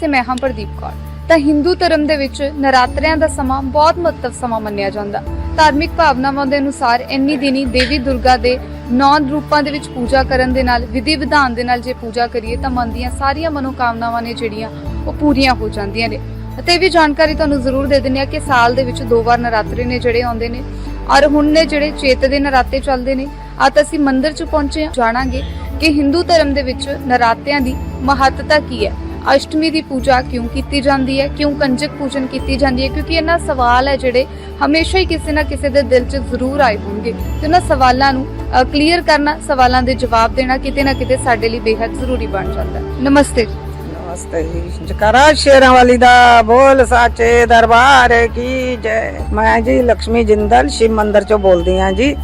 ਤੇ ਮੈਂ ਹਾਂ ਪ੍ਰਦੀਪ ਕੌਰ। ਤਾਂ ਹਿੰਦੂ ਧਰਮ ਦੇ ਵਿੱਚ ਨਰਾਤਰਿਆਂ ਦਾ ਸਮਾਂ ਬਹੁਤ ਮਹੱਤਵ ਸਮਾਂ ਮੰਨਿਆ ਜਾਂਦਾ। ਧਾਰਮਿਕ ਭਾਵਨਾਵਾਂ ਦੇ ਅਨੁਸਾਰ ਇੰਨੀ ਦਿਨੀ ਦੇਵੀ ਦੁਰਗਾ ਦੇ ਨੌ ਰੂਪਾਂ ਦੇ ਵਿੱਚ ਪੂਜਾ ਕਰਨ ਦੇ ਨਾਲ, ਵਿਧੀ ਵਿਧਾਨ ਦੇ ਨਾਲ ਜੇ ਪੂਜਾ ਕਰੀਏ ਤਾਂ ਮਨ ਦੀਆਂ ਸਾਰੀਆਂ ਮਨੋਕਾਮਨਾਵਾਂ ਨੇ ਜਿਹੜੀਆਂ ਉਹ ਪੂਰੀਆਂ ਹੋ ਜਾਂਦੀਆਂ ਨੇ। ਅਤੇ ਇਹ ਵੀ ਜਾਣਕਾਰੀ ਤੁਹਾਨੂੰ ਜ਼ਰੂਰ ਦੇ ਦਿੰਦੇ ਆ ਕਿ ਸਾਲ ਦੇ ਵਿੱਚ ਦੋ ਵਾਰ ਨਰਾਤਰੇ ਨੇ ਜਿਹੜੇ ਆਉਂਦੇ ਨੇ। ਔਰ ਹੁਣ ਨੇ ਜਿਹੜੇ ਚੇਤ ਦੇ ਨਰਾਤੇ ਚੱਲਦੇ ਨੇ ਅੱਜ ਅਸੀਂ ਮੰਦਿਰ 'ਚ ਪਹੁੰਚੇ ਹਾਂ। ਜਾਣਾਂਗੇ ਕਿ ਹਿੰਦੂ ਧਰਮ ਦੇ ਵਿੱਚ ਨਰਾਤਿਆਂ ਦੀ ਮਹੱਤਤਾ ਕੀ ਹੈ। ਅਸ਼ਟਮੀ ਦੀ ਪੂਜਾ ਕਿਉਂ ਕੀਤੀ ਜਾਂਦੀ ਹੈ? ਕਿਉਂ ਕੰਜਕ ਪੂਜਨ ਕੀਤੀ ਜਾਂਦੀ ਹੈ? ਕਿਉਂਕਿ ਇਹਨਾਂ ਸਵਾਲ ਹੈ ਜਿਹੜੇ ਹਮੇਸ਼ਾ ਹੀ ਕਿਸੇ ਨਾ ਕਿਸੇ ਦੇ ਦਿਲ 'ਚ ਜ਼ਰੂਰ ਆਏ ਹੋਣਗੇ। ਤੇ ਉਹਨਾਂ ਸਵਾਲਾਂ ਨੂੰ ਕਲੀਅਰ ਕਰਨਾ ਸਵਾਲਾਂ ਦੇ ਜਵਾਬ ਦੇਣਾ ਕਿਤੇ ਨਾ ਕਿਤੇ ਸਾਡੇ ਲਈ ਬੇਹੱਦ ਜ਼ਰੂਰੀ ਬਣ ਜਾਂਦਾ ਨਮਸਤੇ ਨਮਸਤੇ ਜੀ। ਜਕਰਾ ਸ਼ੇਰਾਂ ਵਾਲੀ ਦਾ ਬੋਲ ਸਾਚੇ ਦਰਬਾਰ ਕੀ ਜੈ। ਮੈਂ ਜੀ ਲక్ష్ਮੀ ਜਿੰਦਲ ਸ਼ਿਵ ਮੰਦਰ ਚੋਂ ਬੋਲਦੀ ਆ ਜੀ।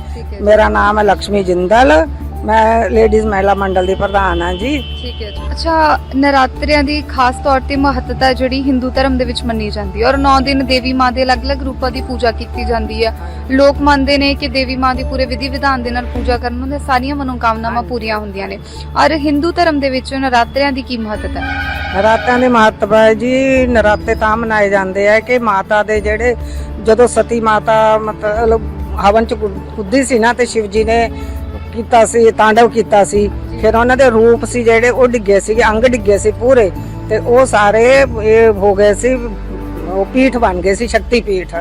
ਮੇਰਾ ਨਾਮ ਹੈ ਲక్ష్ਮੀ ਜਿੰਦਲ। ਮੈਂ ਲੇਡੀਜ਼ ਮਹਿਲਾ ਮੰਡਲ ਦੀ ਪ੍ਰਧਾਨ ਹਾਂ ਜੀ। ਠੀਕ ਹੈ ਜੀ। ਅੱਛਾ ਨਰਾਤਰਿਆਂ ਦੀ ਖਾਸ ਤੌਰ ਤੇ ਮਹੱਤਤਾ ਜਿਹੜੀ ਹਿੰਦੂ ਧਰਮ ਦੇ ਵਿੱਚ ਮੰਨੀ ਜਾਂਦੀ ਹੈ ਔਰ 9 ਦਿਨ ਦੇਵੀ ਮਾਂ ਦੇ ਅਲੱਗ-ਅਲੱਗ ਰੂਪਾਂ ਦੀ ਪੂਜਾ ਕੀਤੀ ਜਾਂਦੀ ਹੈ। ਲੋਕ ਮੰਨਦੇ ਨੇ ਕਿ ਦੇਵੀ ਮਾਂ ਦੀ ਪੂਰੇ ਵਿਧੀ ਵਿਧਾਨ ਦੇ ਨਾਲ ਪੂਜਾ ਕਰਨ ਨਾਲ ਸਾਰੀਆਂ ਮਨੋਕਾਮਨਾਵਾਂ ਪੂਰੀਆਂ ਹੁੰਦੀਆਂ ਨੇ। ਔਰ ਹਿੰਦੂ ਧਰਮ ਦੇ ਵਿੱਚ ਨਰਾਤਰਿਆਂ ਦੀ ਕੀ ਮਹੱਤਤਾ ਹੈ? ਨਰਾਤਿਆਂ ਦੇ ਮਹੱਤਵ ਹੈ ਜੀ ਨਰਾਤੇ ਤਾਂ ਮਨਾਏ ਜਾਂਦੇ ਆ ਕਿ ਮਾਤਾ ਦੇ ਜਿਹੜੇ ਜਦੋਂ ਸਤੀ ਮਾਤਾ ਮਤਲਬ ਹਵਨ ਚ ਕੁੱਦੀ ਸੀ ਨਾ ਤੇ ਸ਼ਿਵ ਜੀ ਨੇ ਕੀਤਾ ਸੀ ਤਾਂਡਵ ਕੀਤਾ ਸੀ। ਫਿਰ ਉਹਨਾਂ ਦੇ ਰੂਪ ਸੀ ਜਿਹੜੇ ਉਹ ਡਿੱਗੇ ਸੀਗੇ ਅੰਗ ਡਿੱਗੇ ਸੀ ਪੂਰੇ। ਤੇ ਉਹ ਸਾਰੇ ਇਹ ਹੋ ਗਏ ਸੀ ਉਹ ਪੀਠ ਬਣ ਗਏ ਸੀ ਸ਼ਕਤੀ ਪੀਠ।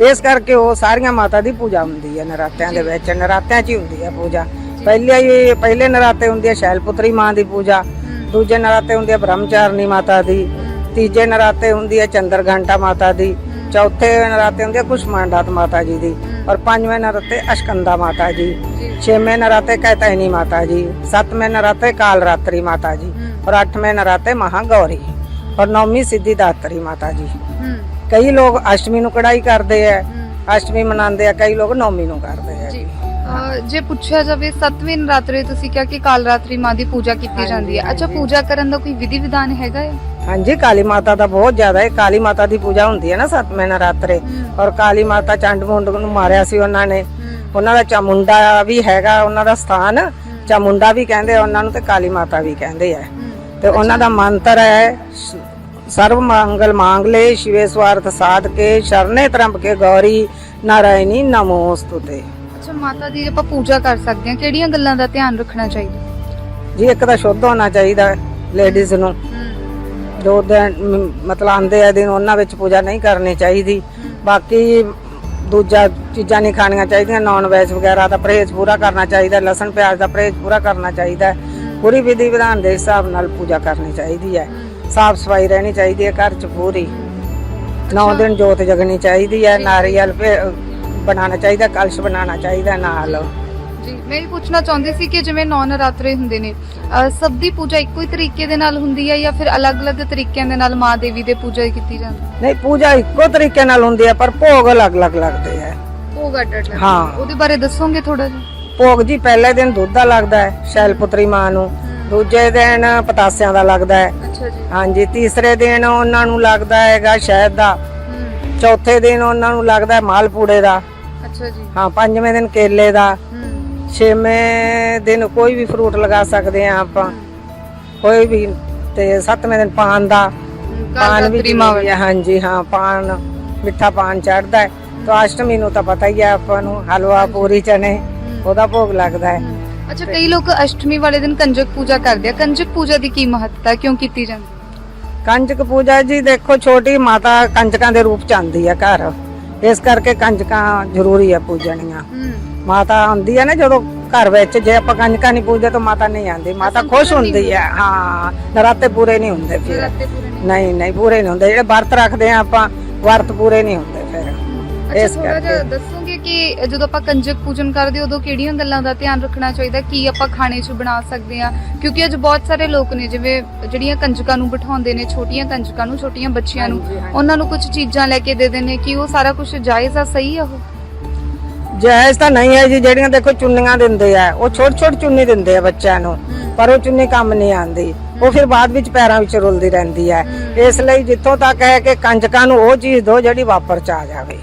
ਇਸ ਕਰਕੇ ਉਹ ਸਾਰੀਆਂ ਮਾਤਾ ਦੀ ਪੂਜਾ ਹੁੰਦੀ ਹੈ ਨਰਾਤਿਆਂ ਦੇ ਵਿੱਚ। ਨਰਾਤਿਆਂ 'ਚ ਹੀ ਹੁੰਦੀ ਹੈ ਪੂਜਾ। ਪਹਿਲੇ ਹੀ ਪਹਿਲੇ ਨਰਾਤੇ ਹੁੰਦੀ ਹੈ ਸ਼ੈਲਪੁੱਤਰੀ ਮਾਂ ਦੀ ਪੂਜਾ। ਦੂਜੇ ਨਰਾਤੇ ਹੁੰਦੀ ਹੈ ਬ੍ਰਹਮਚਾਰਨੀ ਮਾਤਾ ਦੀ। ਤੀਜੇ ਨਰਾਤੇ ਹੁੰਦੀ ਹੈ ਚੰਦਰ ਘੰਟਾ ਮਾਤਾ ਦੀ। ਚੌਥੇ ਨਰਾਤੇ ਹੁੰਦੇ ਆ ਕੁਸ਼ਮਾਂਡਾਤ ਮਾਤਾ ਜੀ ਦੀ। ਔਰ ਪੰਜਵੇਂ ਨਰਾਤੇ ਅਸ਼ਕੰਦਾ ਮਾਤਾ ਜੀ। ਛੇਵੇਂ ਨਰਾਤੇ ਕੈਤੈਨੀ ਮਾਤਾ ਜੀ। ਸੱਤਵੇਂ ਨਰਾਤੇ ਕਾਲ ਰਾਤਰੀ ਮਾਤਾ ਜੀ। ਔਰ ਅੱਠਵੇਂ ਨਰਾਤੇ ਮਹਾਗੌਰੀ। ਔਰ ਨੌਵੀਂ ਸਿੱਧੀ ਦਾਤਰੀ ਮਾਤਾ ਜੀ। ਹੂੰ। ਕਈ ਲੋਕ ਅਸ਼ਟਮੀ ਨੂੰ ਕੜਾਈ ਕਰਦੇ ਆ ਅਸ਼ਟਮੀ ਮਨਾਉਂਦੇ ਆ ਕਈ ਲੋਕ ਨੌਵੀਂ ਨੂੰ ਕਰਦੇ ਆ ਜੇ। ਪੁੱਛਿਆ ਜਾਵੇ ਸੱਤਵੇਂ ਨਰਾਤਰੇ ਤੁਸੀਂ ਕਿਹਾ ਕਿ ਕਾਲ ਰਾਤਰੀ ਮਾਂ ਦੀ ਪੂਜਾ ਕੀਤੀ ਜਾਂਦੀ ਹੈ ਅੱਛਾ ਪੂਜਾ ਕਰਨ ਦਾ ਕੋਈ ਵਿਧੀ ਵਿਧਾਨ ਹੈਗਾ ਹੈ ਹਾਂਜੀ ਕਾਲੀ ਮਾਤਾ ਦਾ ਬਹੁਤ ਜ਼ਿਆਦਾ ਹੈ। ਕਾਲੀ ਮਾਤਾ ਦੀ ਪੂਜਾ ਹੁੰਦੀ ਹੈ ਨਾ ਸੱਤਵੇਂ ਨਰਾਤਰੇ। ਔਰ ਕਾਲੀ ਮਾਤਾ ਚੰਡ ਮੁੰਡ ਨੂੰ ਮਾਰਿਆ ਸੀ ਉਹਨਾਂ ਨੇ। ਉਹਨਾਂ ਦਾ ਚਾਮੁੰਡਾ ਵੀ ਹੈਗਾ ਉਹਨਾਂ ਦਾ ਸਥਾਨ। ਚਾਮੁੰਡਾ ਵੀ ਕਹਿੰਦੇ ਉਹਨਾਂ ਨੂੰ ਤੇ ਕਾਲੀ ਮਾਤਾ ਵੀ ਕਹਿੰਦੇ ਆ। ਤੇ ਉਹਨਾਂ ਦਾ ਮੰਤਰ ਹੈ ਸਰਵ ਮੰਗਲ ਮੰਗਲੇ ਸ਼ਿਵੇ ਸਵਾਰਥ ਸਾਧ ਕੇ ਸ਼ਰਨੇ ਤਰੰਬ ਕੇ ਗੌਰੀ ਨਾਰਾਇਣੀ ਨਮੋਸਤੁਤੇ। ਅੱਛਾ ਮਾਤਾ ਦੀ ਆਪਾਂ ਪੂਜਾ ਕਰ ਸਕਦੇ ਹਾਂ। ਕਿਹੜੀਆਂ ਗੱਲਾਂ ਦਾ ਧਿਆਨ ਰੱਖਣਾ ਚਾਹੀਦਾ? ਜੀ ਇੱਕ ਤਾਂ ਸ਼ੁੱਧ ਹੋਣਾ ਚਾਹੀਦਾ ਲੇਡੀਜ਼ ਨੂੰ। ਜੋ ਦਿਨ ਮ- ਮਤਲਬ ਆਂਦੇ ਆ ਦਿਨ ਉਹਨਾਂ ਵਿੱਚ ਪੂਜਾ ਨਹੀਂ ਕਰਨੀ ਚਾਹੀਦੀ। ਬਾਕੀ ਦੂਜਾ ਚੀਜ਼ਾਂ ਨਹੀਂ ਖਾਣੀਆਂ ਚਾਹੀਦੀਆਂ ਨਾਨ ਵੈਜ ਵਗੈਰਾ ਦਾ ਪਰਹੇਜ਼ ਪੂਰਾ ਕਰਨਾ ਚਾਹੀਦਾ ਲਸਣ ਪਿਆਜ਼ ਦਾ ਪਰਹੇਜ਼ ਪੂਰਾ ਕਰਨਾ ਚਾਹੀਦਾ। ਹੈ। ਪੂਰੀ ਵਿਧੀ ਵਿਧਾਨ ਦੇ ਹਿਸਾਬ ਨਾਲ ਪੂਜਾ ਕਰਨੀ ਚਾਹੀਦੀ ਹੈ। ਸਾਫ਼ ਸਫ਼ਾਈ ਰਹਿਣੀ ਚਾਹੀਦੀ ਹੈ ਘਰ 'ਚ ਪੂਰੀ। 9 ਦਿਨ ਜੋਤ ਜਗਣੀ ਚਾਹੀਦੀ ਹੈ ਨਾਰੀਅਲ ਭੇ- ਬਣਾਉਣਾ ਚਾਹੀਦਾ ਕਲਸ਼ ਬਣਾਉਣਾ ਚਾਹੀਦਾ ਨਾਲ। ਜੀ ਮੈਂ ਇਹ ਪੁੱਛਣਾ ਚਾਹੁੰਦੀ ਸੀ ਕਿ ਜਿਵੇਂ ਨੌ ਨਰਾਤਰੇ ਹੁੰਦੇ ਨੇ ਸਭ ਦੀ ਪੂਜਾ ਇੱਕੋ ਹੀ ਤਰੀਕੇ ਦੇ ਨਾਲ ਹੁੰਦੀ ਹੈ ਜਾਂ ਫਿਰ ਅਲੱਗ-ਅਲੱਗ ਤਰੀਕਿਆਂ ਦੇ ਨਾਲ ਮਾਂ ਦੇਵੀ ਦੇ ਪੂਜਾ ਕੀਤੀ ਜਾਂਦੀ ਹੈ? ਨਹੀਂ ਪੂਜਾ ਇੱਕੋ ਤਰੀਕੇ ਨਾਲ ਹੁੰਦੀ ਹੈ ਪਰ ਭੋਗ ਅਲੱਗ-ਅਲੱਗ ਲੱਗਦੇ ਆ ਉਹ ਅੱਡ ਹਾਂ। ਉਹਦੇ ਬਾਰੇ ਦੱਸੋਗੇ ਥੋੜਾ ਜਿਹਾ? ਭੋਗ ਜੀ ਪਹਿਲੇ ਦਿਨ ਦੁੱਧ ਦਾ ਲੱਗਦਾ ਹੈ ਸ਼ੈਲਪੁੱਤਰੀ ਮਾਂ ਨੂੰ। ਦੂਜੇ ਦਿਨ ਪਤਾਸਿਆਂ ਦਾ ਲੱਗਦਾ ਹੈ। ਅੱਛਾ ਜੀ। ਹਾਂਜੀ ਤੀਸਰੇ ਦਿਨ ਉਹਨਾਂ ਨੂੰ ਲੱਗਦਾ ਹੈਗਾ ਸ਼ਹਿਦ ਦਾ। ਹੂੰ। ਚੌਥੇ ਦਿਨ ਉਹਨਾਂ ਨੂੰ ਲੱਗਦਾ ਹੈ ਮਾਲਪੂੜੇ ਦਾ। ਅੱਛਾ ਜੀ। ਹਾਂ ਪੰਜਵੇਂ ਦਿਨ ਕੇਲੇ ਦਾ। ਛੇਵੇਂ ਦਿਨ ਕੋਈ ਵੀ ਫਰੂਟ ਲਗਾ ਸਕਦੇ ਆ ਆਪਾਂ। ਕੋਈ ਵੀ ਤੇ ਸੱਤਵੇਂ ਦਿਨ ਪਾਨ ਦਾ। ਪਾਨ ਵੀ ਜ਼ਰੂਰੀ ਹੈ ਹਾਂਜੀ ਹਾਂ ਪਾਨ ਮਿੱਠਾ ਪਾਨ ਚੜਦਾ ਹੈ। ਤਾਂ ਅਸ਼ਟਮੀ ਨੂੰ ਤਾਂ ਪਤਾ ਹੀ ਹੈ ਆਪਾਂ ਨੂੰ ਹਲਵਾ ਪੂਰੀ ਚਨੇ ਉਹਦਾ ਭੋਗ ਲੱਗਦਾ ਹੈ। ਅੱਛਾ ਕਈ ਲੋਕ ਅਸ਼ਟਮੀ ਵਾਲੇ ਦਿਨ ਕੰਜਕ ਪੂਜਾ ਕਰਦੇ ਆ। ਕੰਜਕ ਪੂਜਾ ਦੀ ਕੀ ਮਹੱਤਤਾ ਕਿਉਂ ਕੀਤੀ ਜਾਂਦੀ? ਕੰਜਕ ਪੂਜਾ ਜੀ ਦੇਖੋ ਛੋਟੀ ਮਾਤਾ ਕੰਜਕਾਂ ਦੇ ਰੂਪ ਚ ਆਂਦੀ ਹੈ ਘਰ। ਇਸ ਕਰਕੇ ਕੰਜਕਾਂ ਜ਼ਰੂਰੀ ਹੈ ਪੂਜਣੀਆਂ। ਹੂੰ। ਮਾਤਾ ਆਉਂਦੀ ਹੈ ਨਾ ਜਦੋਂ ਘਰ ਵਿੱਚ ਜੇ ਆਪਾਂ ਕੰਜਕਾਂ ਨਹੀਂ ਪੂਜਦੇ ਤਾਂ ਮਾਤਾ ਨਹੀਂ ਆਉਂਦੀ। ਮਾਤਾ ਖੁਸ਼ ਹੁੰਦੀ ਹੈ ਹਾਂ ਨਰਾਤੇ ਪੂਰੇ ਨਹੀਂ ਹੁੰਦੇ ਫਿਰ। ਨਹੀਂ ਨਹੀਂ ਪੂਰੇ ਨਹੀਂ ਹੁੰਦੇ। ਜਿਹੜੇ ਵਰਤ ਰੱਖਦੇ ਆ ਆਪਾਂ ਵਰਤ ਪੂਰੇ ਨਹੀਂ ਹੁੰਦੇ ਫਿਰ। ਇਸ ਕਰਕੇ। ਦੱਸੋਗੇ ਕਿ ਜਦੋਂ ਆਪਾਂ ਕੰਜਕ ਪੂਜਨ ਕਰਦੇ ਉਦੋਂ ਕਿਹੜੀਆਂ ਗੱਲਾਂ ਦਾ ਧਿਆਨ ਰੱਖਣਾ ਚਾਹੀਦਾ? ਕੀ ਆਪਾਂ ਖਾਣੇ 'ਚ ਬਣਾ ਸਕਦੇ ਆ? ਕਿਉਂਕਿ ਅੱਜ ਬਹੁਤ ਸਾਰੇ ਲੋਕ ਨੇ ਜਿਵੇਂ ਜਿਹੜੀਆਂ ਕੰਜਕਾਂ ਨੂੰ ਬਿਠਾਉਂਦੇ ਨੇ ਛੋਟੀਆਂ ਕੰਜਕਾਂ ਨੂੰ ਛੋਟੀਆਂ ਬੱਚੀਆਂ ਨੂੰ। ਉਹਨਾਂ ਨੂੰ ਕੁਝ ਚੀਜ਼ਾਂ ਲੈ ਕੇ ਦੇ ਦਿੰਦੇ ਕਿ ਉਹ ਸਾਰਾ ਕੁਝ ਜਾਇਜ਼ ਆ ਸਹੀ ਆ ਉਹ? ਜਾਇਜ਼ ਤਾਂ ਨਹੀਂ ਹੈ ਜੀ ਜਿਹੜੀਆਂ ਦੇਖੋ ਚੁੰਨੀਆਂ ਦਿੰਦੇ ਆ। ਉਹ ਛੋਟ ਛੋਟ ਚੁੰਨੀ ਦਿੰਦੇ ਆ ਬੱਚਿਆਂ ਨੂੰ ਪਰ ਉਹ ਚੁੰਨੀ ਕੰਮ ਨਹੀਂ ਆਂਦੀ ਉਹ ਫਿਰ ਬਾਅਦ ਵਿੱਚ ਪੈਰਾਂ ਵਿੱਚ ਰੁਲਦੀ ਰਹਿੰਦੀ ਹੈ। ਇਸ ਲਈ ਜਿੱਥੋਂ ਤੱਕ ਹੈ ਕਿ ਕੰਜਕਾਂ ਨੂੰ ਉਹ ਚੀਜ਼ ਦਿਓ ਜਿਹੜੀ ਵਾਪਰ ਚ ਆ ਜਾਵੇ।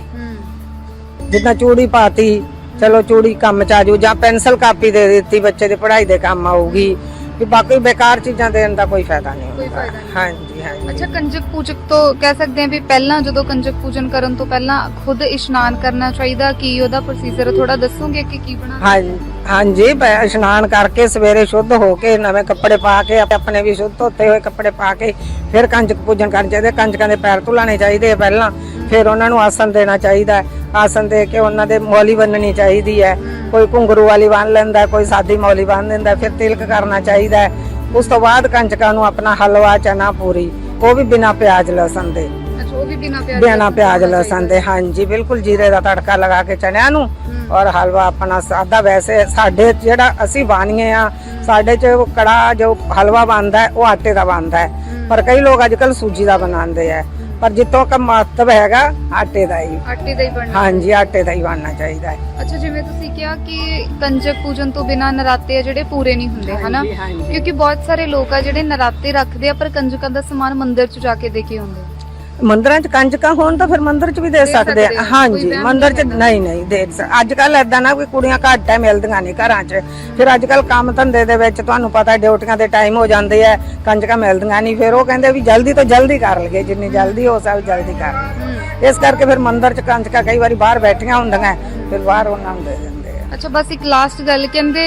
ਜਿੱਦਾਂ ਚੂੜੀ ਪਾਤੀ ਚਲੋ ਚੂੜੀ ਕੰਮ ਚ ਆ ਜਾਊ ਜਾਂ ਪੈਨਸਲ ਕਾਪੀ ਦੇ ਦਿੱਤੀ ਬੱਚੇ ਦੀ ਪੜ੍ਹਾਈ ਦੇ ਕੰਮ ਆਊਗੀ। ਕਿ ਬਾਕੀ ਬੇਕਾਰ ਚੀਜ਼ਾਂ ਦੇਣ ਦਾ ਕੋਈ ਫਾਇਦਾ ਨਹੀਂ ਕੋਈ ਹੁੰਦਾ। ਫਾਇਦਾ ਨਹੀਂ। ਹਾਂਜੀ ਹਾਂਜੀ। ਅੱਛਾ ਕੰਜਕ ਪੂਜਕ ਤੋਂ ਕਹਿ ਸਕਦੇ ਹਾਂ ਵੀ ਪਹਿਲਾਂ ਜਦੋਂ ਕੰਜਕ ਪੂਜਨ ਕਰਨ ਤੋਂ ਪਹਿਲਾਂ ਖੁਦ ਇਸ਼ਨਾਨ ਕਰਨਾ ਚਾਹੀਦਾ ਕੀ ਉਹਦਾ ਪ੍ਰੋਸੀਜਰ ਥੋੜਾ ਦੱਸੋਗੇ ਕਿ ਕੀ ਬਣਾ ਹਾਂਜੀ ਹਾਂਜੀ ਪ- ਇਸ਼ਨਾਨ ਕਰਕੇ ਸਵੇਰੇ ਸ਼ੁੱਧ ਹੋ ਕੇ ਨਵੇਂ ਕੱਪੜੇ ਪਾ ਕੇ ਆਪਣੇ ਵੀ ਸ਼ੁੱਧ ਧੋਤੇ ਹੋਏ ਕੱਪੜੇ ਪਾ ਕੇ ਫਿਰ ਕੰਜਕ ਪੂਜਨ ਕਰਨਾ ਚਾਹੀਦਾ। ਕੰਜਕਾਂ ਦੇ ਪੈਰ ਧੁਲਾਣੇ ਚਾਹੀਦੇ ਆ ਪਹਿਲਾਂ। ਫਿਰ ਉਹਨਾਂ ਨੂੰ ਆਸਨ ਦੇਣਾ ਚਾਹੀਦਾ। ਹੈ। ਆਸਨ ਦੇ ਕੇ ਉਹਨਾਂ ਦੇ ਮੌਲੀ ਬੰਨਣੀ ਚਾਹੀਦੀ ਹੈ। ਕੋਈ ਘੁੰਗਰੂ ਵਾਲੀ ਬੰਨ ਲੈਂਦਾ ਕੋਈ ਸਾਦੀ ਮੌਲੀ ਬੰਨ ਦਿੰਦਾ ਫਿਰ ਤਿਲਕ ਕਰਨਾ ਚਾਹੀਦਾ ਹੈ। ਉਸ ਤੋਂ ਬਾਅਦ ਕੰਜਕਾਂ ਨੂੰ ਆਪਣਾ ਹਲਵਾ ਚਨਾ ਪੂਰੀ ਉਹ ਵੀ ਬਿਨਾ ਪਿਆਜ਼ ਲਸਣ ਦੇ। ਅੱਛਾ ਉਹ ਵੀ ਬਿਨਾ ਪਿਆਜ਼ ਬਿਨਾ ਪਿਆਜ਼ ਲਸਣ ਦੇ ਹਾਂਜੀ ਬਿਲਕੁਲ ਜੀਰੇ ਦਾ ਤੜਕਾ ਲਗਾ ਕੇ ਚਨਿਆਂ ਨੂੰ ਔਰ ਹਲਵਾ ਆਪਣਾ ਸਾਦਾ। ਵੈਸੇ ਸਾਡੇ ਜਿਹੜਾ ਅਸੀਂ ਬਾਨੀਏ ਆ ਸਾਡੇ ਚ ਕੜਾ ਜੋ ਹਲਵਾ ਬਣਦਾ ਹੈ ਉਹ ਆਟੇ ਦਾ ਬਣਦਾ ਹੈ। ਪਰ ਕਈ ਲੋਕ ਅੱਜਕੱਲ ਸੂਜੀ ਦਾ ਬਣਾਉਂਦੇ ਆ। ਪਰ ਜਿੱਤੋਂ ਕਾ ਮਹੱਤਵ ਹੈਗਾ ਆਟੇ ਦਾ ਹੀ ਆਟੇ ਦਾ ਹੀ ਬਣਨਾ ਹਾਂਜੀ ਆਟੇ ਦਾ ਹੀ ਬਣਨਾ ਚਾਹੀਦਾ ਹੈ ਅੱਛਾ ਜਿਵੇਂ ਤੁਸੀਂ ਕਿਹਾ ਕਿ ਕੰਜਕ ਪੂਜਨ ਤੋਂ ਬਿਨਾ ਨਰਾਤੇ ਆ ਜਿਹੜੇ ਪੂਰੇ ਨਹੀਂ ਹੁੰਦੇ ਹਨਾ ਹਾਂਜੀ, ਹਾਂਜੀ। ਕਿਉਂਕਿ ਬਹੁਤ ਸਾਰੇ ਲੋਕ ਆ ਜਿਹੜੇ ਨਰਾਤੇ ਰੱਖਦੇ ਆ ਪਰ ਕੰਜਕਾਂ ਦਾ ਸਮਾਨ ਮੰਦਿਰ 'ਚ ਜਾ ਕੇ ਦੇ ਕੇ ਆਉਂਦੇ ਆ। ਮੰਦਰਾਂ ਚ ਕੰਜਕਾਂ ਹੋਣ ਤਾਂ ਫਿਰ ਮੰਦਿਰ ਚ ਵੀ ਦੇ ਸਕਦੇ ਆ। ਹਾਂਜੀ ਮੰਦਿਰ ਚ ਨਹੀਂ ਨਹੀਂ ਦੇ ਅੱਜ ਕੱਲ ਏਦਾਂ ਨਾ ਕੋਈ ਕੁੜੀਆਂ ਘੱਟ ਐ ਮਿਲਦੀਆਂ ਨਹੀਂ ਘਰਾਂ ਚ। ਫਿਰ ਅੱਜ ਕੱਲ ਕੰਮ ਧੰਦੇ ਦੇ ਵਿੱਚ ਤੁਹਾਨੂੰ ਪਤਾ ਡਿਊਟੀਆਂ ਦੇ ਟਾਈਮ ਹੋ ਜਾਂਦੇ ਆ ਕੰਜਕਾਂ ਮਿਲਦੀਆਂ ਨਹੀਂ ਫਿਰ ਉਹ ਕਹਿੰਦੇ ਵੀ ਜਲਦੀ ਤੋਂ ਜਲਦੀ ਕਰ ਲਈਏ ਜਿੰਨੀ ਜਲਦੀ ਹੋ ਸਕੇ ਜਲਦੀ ਕਰ। ਇਸ ਕਰਕੇ ਫਿਰ ਮੰਦਿਰ ਚ ਕੰਜਕਾਂ ਕਈ ਵਾਰੀ ਬਾਹਰ ਬੈਠੀਆਂ ਹੁੰਦੀਆਂ ਫਿਰ ਬਾਹਰ ਉਹਨਾਂ ਨੂੰ ਦੇ ਦਿੰਦੇ ਅੱਛਾ ਬਸ ਇੱਕ ਲਾਸਟ ਗੱਲ ਕਹਿੰਦੇ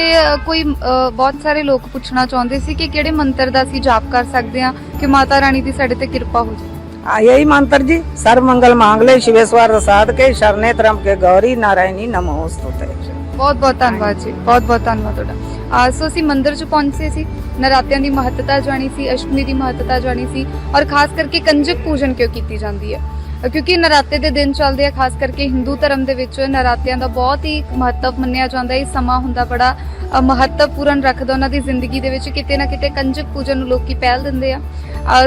ਕੋਈ ਬਹੁਤ ਸਾਰੇ ਲੋਕ ਪੁੱਛਣਾ ਚਾਹੁੰਦੇ ਸੀ ਕਿ ਕਿਹੜੇ ਮੰਤਰ ਦਾ ਅਸੀਂ ਜਾਪ ਕਰ ਸਕਦੇ ਹਾਂ ਕਿ ਮਾਤਾ ਰਾਣੀ ਦੀ ਸਾਡੇ ਤੇ ਕਿਰਪਾ ਹੋ ਜਾਵੇ? यही मंत्र जी सर्व मंगल मांगले शिवेश्वर साध के शरणे त्रम के गौरी नारायणी नमोस्तुते ਬਹੁਤ ਬਹੁਤ ਧੰਨਵਾਦ ਜੀ ਬਹੁਤ ਬਹੁਤ ਧੰਨਵਾਦ ਤੁਹਾਡਾ ਆ ਸੋ ਅਸੀਂ ਮੰਦਿਰ 'ਚ ਪਹੁੰਚੇ ਸੀ ਨਰਾਤਿਆਂ ਦੀ ਮਹੱਤਤਾ ਜਾਣੀ ਸੀ ਅਸ਼ਟਮੀ ਦੀ ਮਹੱਤਤਾ ਜਾਣੀ ਸੀ ਔਰ ਖਾਸ ਕਰਕੇ ਕੰਜਕ ਪੂਜਨ ਕਿਉਂ ਕੀਤੀ ਜਾਂਦੀ ਹੈ ਅ, ਕਿਉਂਕਿ ਨਰਾਤੇ ਦੇ ਦਿਨ ਚੱਲਦੇ ਆ ਖਾਸ ਕਰਕੇ ਹਿੰਦੂ ਧਰਮ ਦੇ ਵਿੱਚ ਨਰਾਤਿਆਂ ਦਾ ਬਹੁਤ ਹੀ ਮਹੱਤਵ ਮੰਨਿਆ ਜਾਂਦਾ ਇਹ ਸਮਾਂ ਹੁੰਦਾ ਬੜਾ ਮਹੱਤਵਪੂਰਨ ਰੱਖਦਾ ਉਹਨਾਂ ਦੀ ਜ਼ਿੰਦਗੀ ਦੇ ਵਿੱਚ ਕਿਤੇ ਨਾ ਕਿਤੇ ਕੰਜਕ ਪੂਜਨ ਨੂੰ ਲੋਕੀ ਪਹਿਲ ਦਿੰਦੇ ਆ।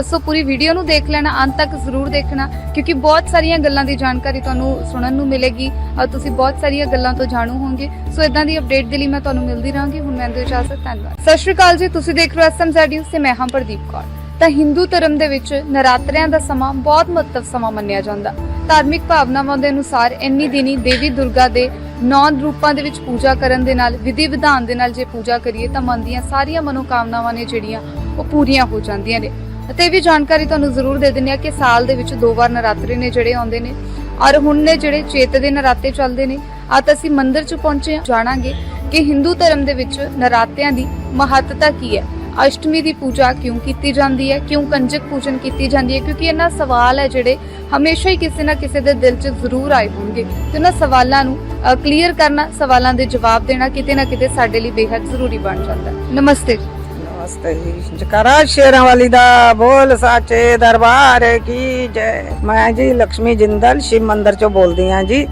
ਸੋ ਪੂਰੀ ਵੀਡੀਓ ਨੂੰ ਦੇਖ ਲੈਣਾ ਅੰਤ ਤੱਕ ਜ਼ਰੂਰ ਦੇਖਣਾ ਕਿਉਂਕਿ ਬਹੁਤ ਸਾਰੀਆਂ ਗੱਲਾਂ ਦੀ ਜਾਣਕਾਰੀ ਤੁਹਾਨੂੰ ਸੁਣਨ ਨੂੰ ਮਿਲੇਗੀ। ਅ, ਤੁਸੀਂ ਬਹੁਤ ਸਾਰੀਆਂ ਗੱਲਾਂ ਤੋਂ ਜਾਣੂ ਹੋਵੋਗੇ। ਸੋ ਇਦਾਂ ਦੀ ਅਪਡੇਟ ਦੇ ਲਈ ਮੈਂ ਤੁਹਾਨੂੰ ਮਿਲਦੀ ਰਹਾਂਗੀ। ਹੁਣ ਮੈਂ ਦਿਓ ਇਜਾਜ਼ਤ ਧੰਨਵਾਦ। ਸਤਿ ਸ਼੍ਰੀ ਅਕਾਲ ਜੀ ਤੁਸੀਂ ਦੇਖ ਰਹੇ ਹੋ ਐਸਐਮਜ਼ੈਡ ਨਿਊਜ਼ ਤੇ ਮੈਂ ਹਾਂ ਪ੍ਰਦੀਪ ਕੌਰ। ਤਾਂ ਹਿੰਦੂ ਧਰਮ ਦੇ ਵਿੱਚ ਨਰਾਤਰਿਆਂ ਦਾ ਸਮਾਂ ਬਹੁਤ ਮਹੱਤਵ ਸਮਾਂ ਮੰਨਿਆ ਜਾਂਦਾ। ਧਾਰਮਿਕ ਭਾਵਨਾਵਾਂ ਦੇ ਅਨੁਸਾਰ ਇੰਨੀ ਦਿਨੀ ਦੇਵੀ ਦੁਰਗਾ ਦੇ ਨੌ ਰੂਪਾਂ ਦੇ ਵਿੱਚ ਪੂਜਾ ਕਰਨ ਦੇ ਨਾਲ, ਵਿਧੀ ਵਿਧਾਨ ਦੇ ਨਾਲ ਜੇ ਪੂਜਾ ਕਰੀਏ ਤਾਂ ਮਨ ਦੀਆਂ ਸਾਰੀਆਂ ਮਨੋਕਾਮਨਾਵਾਂ ਨੇ ਜਿਹੜੀਆਂ ਉਹ ਪੂਰੀਆਂ ਹੋ ਜਾਂਦੀਆਂ ਨੇ। ਅਤੇ ਇਹ ਵੀ ਜਾਣਕਾਰੀ ਤੁਹਾਨੂੰ ਜ਼ਰੂਰ ਦੇ ਦਿੰਦੇ ਆ ਕਿ ਸਾਲ ਦੇ ਵਿੱਚ ਦੋ ਵਾਰ ਨਰਾਤਰੇ ਨੇ ਜਿਹੜੇ ਆਉਂਦੇ ਨੇ ਔਰ ਹੁਣ ਨੇ ਜਿਹੜੇ ਚੇਤ ਦੇ ਨਰਾਤੇ ਚੱਲਦੇ ਨੇ। ਆ ਅਸੀਂ ਮੰਦਿਰ 'ਚ ਪਹੁੰਚੇ ਜਾਣਾਂਗੇ ਕਿ ਹਿੰਦੂ ਧਰਮ ਦੇ ਵਿੱਚ ਨਰਾਤਿਆਂ ਦੀ ਮਹੱਤਤਾ ਕੀ ਹੈ। ਅਸ਼ਟਮੀ ਦੀ ਪੂਜਾ ਕਿਉਂ ਕੀਤੀ ਜਾਂਦੀ ਹੈ? ਕਿਉਂ ਕੰਜਕ ਪੂਜਨ ਕੀਤੀ ਜਾਂਦੀ ਹੈ? ਕਿਉਂਕਿ ਇਹਨਾਂ ਸਵਾਲ ਹੈ ਜਿਹੜੇ ਹਮੇਸ਼ਾ ਹੀ ਕਿਸੇ ਨਾ ਕਿਸੇ ਦੇ ਦਿਲ 'ਚ ਜ਼ਰੂਰ ਆਏ ਹੋਣਗੇ। ਤੇ ਉਹਨਾਂ ਸਵਾਲਾਂ ਨੂੰ ਕਲੀਅਰ ਕਰਨਾ ਸਵਾਲਾਂ ਦੇ ਜਵਾਬ ਦੇਣਾ ਕਿਤੇ ਨਾ ਕਿਤੇ ਸਾਡੇ ਲਈ ਬੇਹੱਦ ਜ਼ਰੂਰੀ ਬਣ ਜਾਂਦਾ ਹੈ। ਨਮਸਤੇ ਨਮਸਤੇ ਜੀ। ਜਕਰਾ ਸ਼ੇਰਾਂ ਵਾਲੀ ਦਾ ਬੋਲ ਸਾਚੇ ਦਰਬਾਰ ਕੀ ਜੈ। ਮੈਂ ਜੀ ਲక్ష్ਮੀ ਜਿੰਦਲ ਸ਼ਿਵ ਮੰਦਰ ਚੋਂ ਬੋਲਦੀ ਹਾਂ ਜੀ।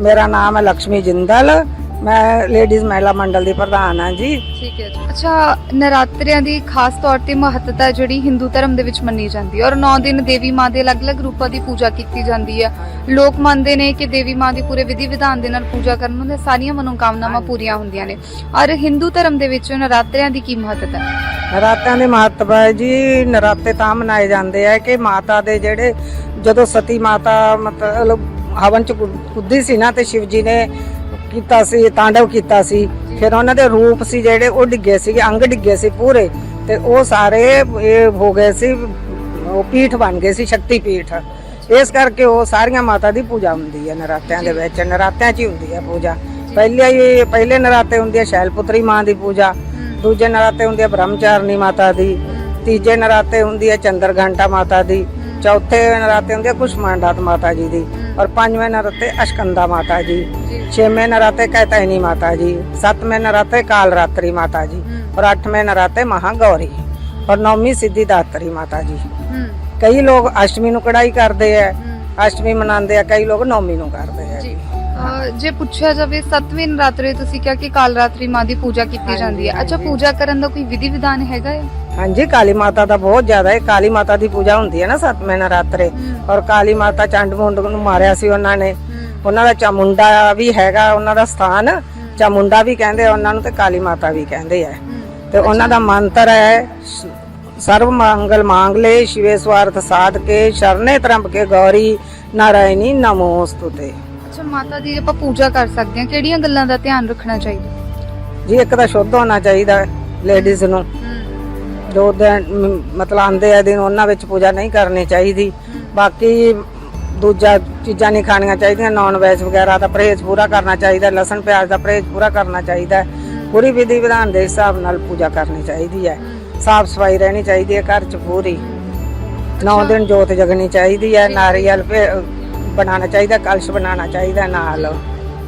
ਮੇਰਾ ਨਾਮ ਹੈ ਲక్ష్ਮੀ ਜਿੰਦਲ। ਮੈਂ ਲੇਡੀਜ਼ ਮਹਿਲਾ ਮੰਡਲ ਦੀ ਪ੍ਰਧਾਨ ਹਾਂ ਜੀ। ਠੀਕ ਹੈ ਜੀ। ਅੱਛਾ ਨਰਾਤਰਿਆਂ ਦੀ ਖਾਸ ਤੌਰ ਤੇ ਮਹੱਤਤਾ ਜਿਹੜੀ ਹਿੰਦੂ ਧਰਮ ਦੇ ਵਿੱਚ ਮੰਨੀ ਜਾਂਦੀ ਹੈ ਔਰ 9 ਦਿਨ ਦੇਵੀ ਮਾਂ ਦੇ ਅਲੱਗ-ਅਲੱਗ ਰੂਪਾਂ ਦੀ ਪੂਜਾ ਕੀਤੀ ਜਾਂਦੀ ਹੈ। ਲੋਕ ਮੰਨਦੇ ਨੇ ਕਿ ਦੇਵੀ ਮਾਂ ਦੀ ਪੂਰੇ ਵਿਧੀ ਵਿਧਾਨ ਦੇ ਨਾਲ ਪੂਜਾ ਕਰਨ ਨਾਲ ਸਾਰੀਆਂ ਮਨੋਕਾਮਨਾਵਾਂ ਪੂਰੀਆਂ ਹੁੰਦੀਆਂ ਨੇ। ਔਰ ਹਿੰਦੂ ਧਰਮ ਦੇ ਵਿੱਚ ਨਰਾਤਰਿਆਂ ਦੀ ਕੀ ਮਹੱਤਤਾ ਹੈ? ਨਰਾਤਿਆਂ ਦੇ ਮਹੱਤਵ ਹੈ ਜੀ ਨਰਾਤੇ ਤਾਂ ਮਨਾਏ ਜਾਂਦੇ ਆ ਕਿ ਮਾਤਾ ਦੇ ਜਿਹੜੇ ਜਦੋਂ ਸਤੀ ਮਾਤਾ ਮਤਲਬ ਹਵਨ ਚ ਕੁੱਦੀ ਸੀ ਨਾ ਤੇ ਸ਼ਿਵ ਜੀ ਨੇ ਕੀਤਾ ਸੀ ਤਾਂਡਵ ਕੀਤਾ ਸੀ। ਫਿਰ ਉਹਨਾਂ ਦੇ ਰੂਪ ਸੀ ਜਿਹੜੇ ਉਹ ਡਿੱਗੇ ਸੀ ਅੰਗ ਡਿੱਗੇ ਸੀ ਪੂਰੇ। ਤੇ ਉਹ ਸਾਰੇ ਇਹ ਹੋ ਗਏ ਸੀ ਉਹ ਪੀਠ ਬਣ ਗਏ ਸੀ ਸ਼ਕਤੀ ਪੀਠ। ਇਸ ਕਰਕੇ ਉਹ ਸਾਰੀਆਂ ਮਾਤਾ ਦੀ ਪੂਜਾ ਹੁੰਦੀ ਹੈ ਨਰਾਤਿਆਂ ਦੇ ਵਿੱਚ। ਨਰਾਤਿਆਂ 'ਚ ਹੀ ਹੁੰਦੀ ਹੈ ਪੂਜਾ। ਪਹਿਲੇ ਹੀ ਪਹਿਲੇ ਨਰਾਤੇ ਹੁੰਦੀ ਹੈ ਸ਼ੈਲਪੁੱਤਰੀ ਮਾਂ ਦੀ ਪੂਜਾ। ਦੂਜੇ ਨਰਾਤੇ ਹੁੰਦੀ ਹੈ ਬ੍ਰਹਮਚਾਰਨੀ ਮਾਤਾ ਦੀ। ਤੀਜੇ ਨਰਾਤੇ ਹੁੰਦੀ ਹੈ ਚੰਦਰ ਘੰਟਾ ਮਾਤਾ ਦੀ। ਚੌਥੇ ਨਰਾਤੇ ਹੁੰਦੀ ਹੈ ਕੁਸ਼ਮਾਂਡਾਤ ਮਾਤਾ ਜੀ ਦੀ। ਔਰ ਪੰਜਵੇਂ ਨਰਾਤੇ ਅਸ਼ਕੰਦਾ ਮਾਤਾ ਜੀ। ਛੇਵੇਂ ਨਰਾਤੇ ਕੈਤੈਨੀ ਮਾਤਾ ਜੀ। ਸੱਤਵੇਂ ਨਰਾਤੇ ਕਾਲ ਰਾਤਰੀ ਮਾਤਾ ਜੀ। ਔਰ ਅੱਠਵੇਂ ਨਰਾਤੇ ਮਹਾਗੌਰੀ। ਔਰ ਨੌਵੀਂ ਸਿੱਧੀ ਦਾਤਰੀ ਮਾਤਾ ਜੀ। ਹੂੰ। ਕਈ ਲੋਕ ਅਸ਼ਟਮੀ ਨੂੰ ਕੜਾਈ ਕਰਦੇ ਆ ਅਸ਼ਟਮੀ ਮਨਾਉਂਦੇ ਆ ਕਈ ਲੋਕ ਨੌਵੀਂ ਨੂੰ ਕਰਦੇ ਆ ਜੇ। ਪੁੱਛਿਆ ਜਾਵੇ ਸੱਤਵੇਂ ਨਰਾਤਰੇ ਤੁਸੀਂ ਕਿਹਾ ਕਿ ਕਾਲ ਰਾਤਰੀ ਮਾਂ ਦੀ ਪੂਜਾ ਕੀਤੀ ਜਾਂਦੀ ਹੈ ਅੱਛਾ ਪੂਜਾ ਕਰਨ ਦਾ ਕੋਈ ਵਿਧੀ ਵਿਧਾਨ ਹੈਗਾ ਹੈ ਹਾਂਜੀ ਕਾਲੀ ਮਾਤਾ ਦਾ ਬਹੁਤ ਜ਼ਿਆਦਾ ਹੈ। ਕਾਲੀ ਮਾਤਾ ਦੀ ਪੂਜਾ ਹੁੰਦੀ ਹੈ ਨਾ ਸੱਤਵੇਂ ਨਰਾਤਰੇ। ਔਰ ਕਾਲੀ ਮਾਤਾ ਚੰਡ ਮੁੰਡ ਨੂੰ ਮਾਰਿਆ ਸੀ ਉਹਨਾਂ ਨੇ। ਉਹਨਾਂ ਦਾ ਚਾਮੁੰਡਾ ਵੀ ਹੈਗਾ ਉਹਨਾਂ ਦਾ ਸਥਾਨ। ਚਾਮੁੰਡਾ ਵੀ ਕਹਿੰਦੇ ਉਹਨਾਂ ਨੂੰ ਤੇ ਕਾਲੀ ਮਾਤਾ ਵੀ ਕਹਿੰਦੇ ਆ। ਤੇ ਉਹਨਾਂ ਦਾ ਮੰਤਰ ਹੈ ਸਰਵ ਮੰਗਲ ਮੰਗਲੇ ਸ਼ਿਵੇ ਸਵਾਰਥ ਸਾਧ ਕੇ ਸ਼ਰਨੇ ਤਰੰਬ ਕੇ ਗੌਰੀ ਨਾਰਾਇਣੀ ਨਮੋਸਤੁਤੇ। ਅੱਛਾ ਮਾਤਾ ਦੀ ਆਪਾਂ ਪੂਜਾ ਕਰ ਸਕਦੇ ਹਾਂ। ਕਿਹੜੀਆਂ ਗੱਲਾਂ ਦਾ ਧਿਆਨ ਰੱਖਣਾ ਚਾਹੀਦਾ? ਜੀ ਇੱਕ ਤਾਂ ਸ਼ੁੱਧ ਹੋਣਾ ਚਾਹੀਦਾ ਲੇਡੀਜ਼ ਨੂੰ। ਜੋ ਦਿਨ ਮਤਲਬ ਆਂਦੇ ਆ ਦਿਨ ਉਹਨਾਂ ਵਿੱਚ ਪੂਜਾ ਨਹੀਂ ਕਰਨੀ ਚਾਹੀਦੀ। ਬਾਕੀ ਦੂਜਾ ਚੀਜ਼ਾਂ ਨਹੀਂ ਖਾਣੀਆਂ ਚਾਹੀਦੀਆਂ ਨਾਨ ਵੈਜ ਵਗੈਰਾ ਦਾ ਪਰਹੇਜ਼ ਪੂਰਾ ਕਰਨਾ ਚਾਹੀਦਾ ਲਸਣ ਪਿਆਜ਼ ਦਾ ਪਰਹੇਜ਼ ਪੂਰਾ ਕਰਨਾ ਚਾਹੀਦਾ। ਪੂਰੀ ਵਿਧੀ ਵਿਧਾਨ ਦੇ ਹਿਸਾਬ ਨਾਲ ਪੂਜਾ ਕਰਨੀ ਚਾਹੀਦੀ ਹੈ। ਸਾਫ਼ ਸਫ਼ਾਈ ਰਹਿਣੀ ਚਾਹੀਦੀ ਹੈ ਘਰ 'ਚ ਪੂਰੀ। ਨੌ ਦਿਨ ਜੋਤ ਜਗਣੀ ਚਾਹੀਦੀ ਹੈ ਨਾਰੀਅਲ ਬਣਾਉਣਾ ਚਾਹੀਦਾ ਕਲਸ਼ ਬਣਾਉਣਾ ਚਾਹੀਦਾ ਨਾਲ।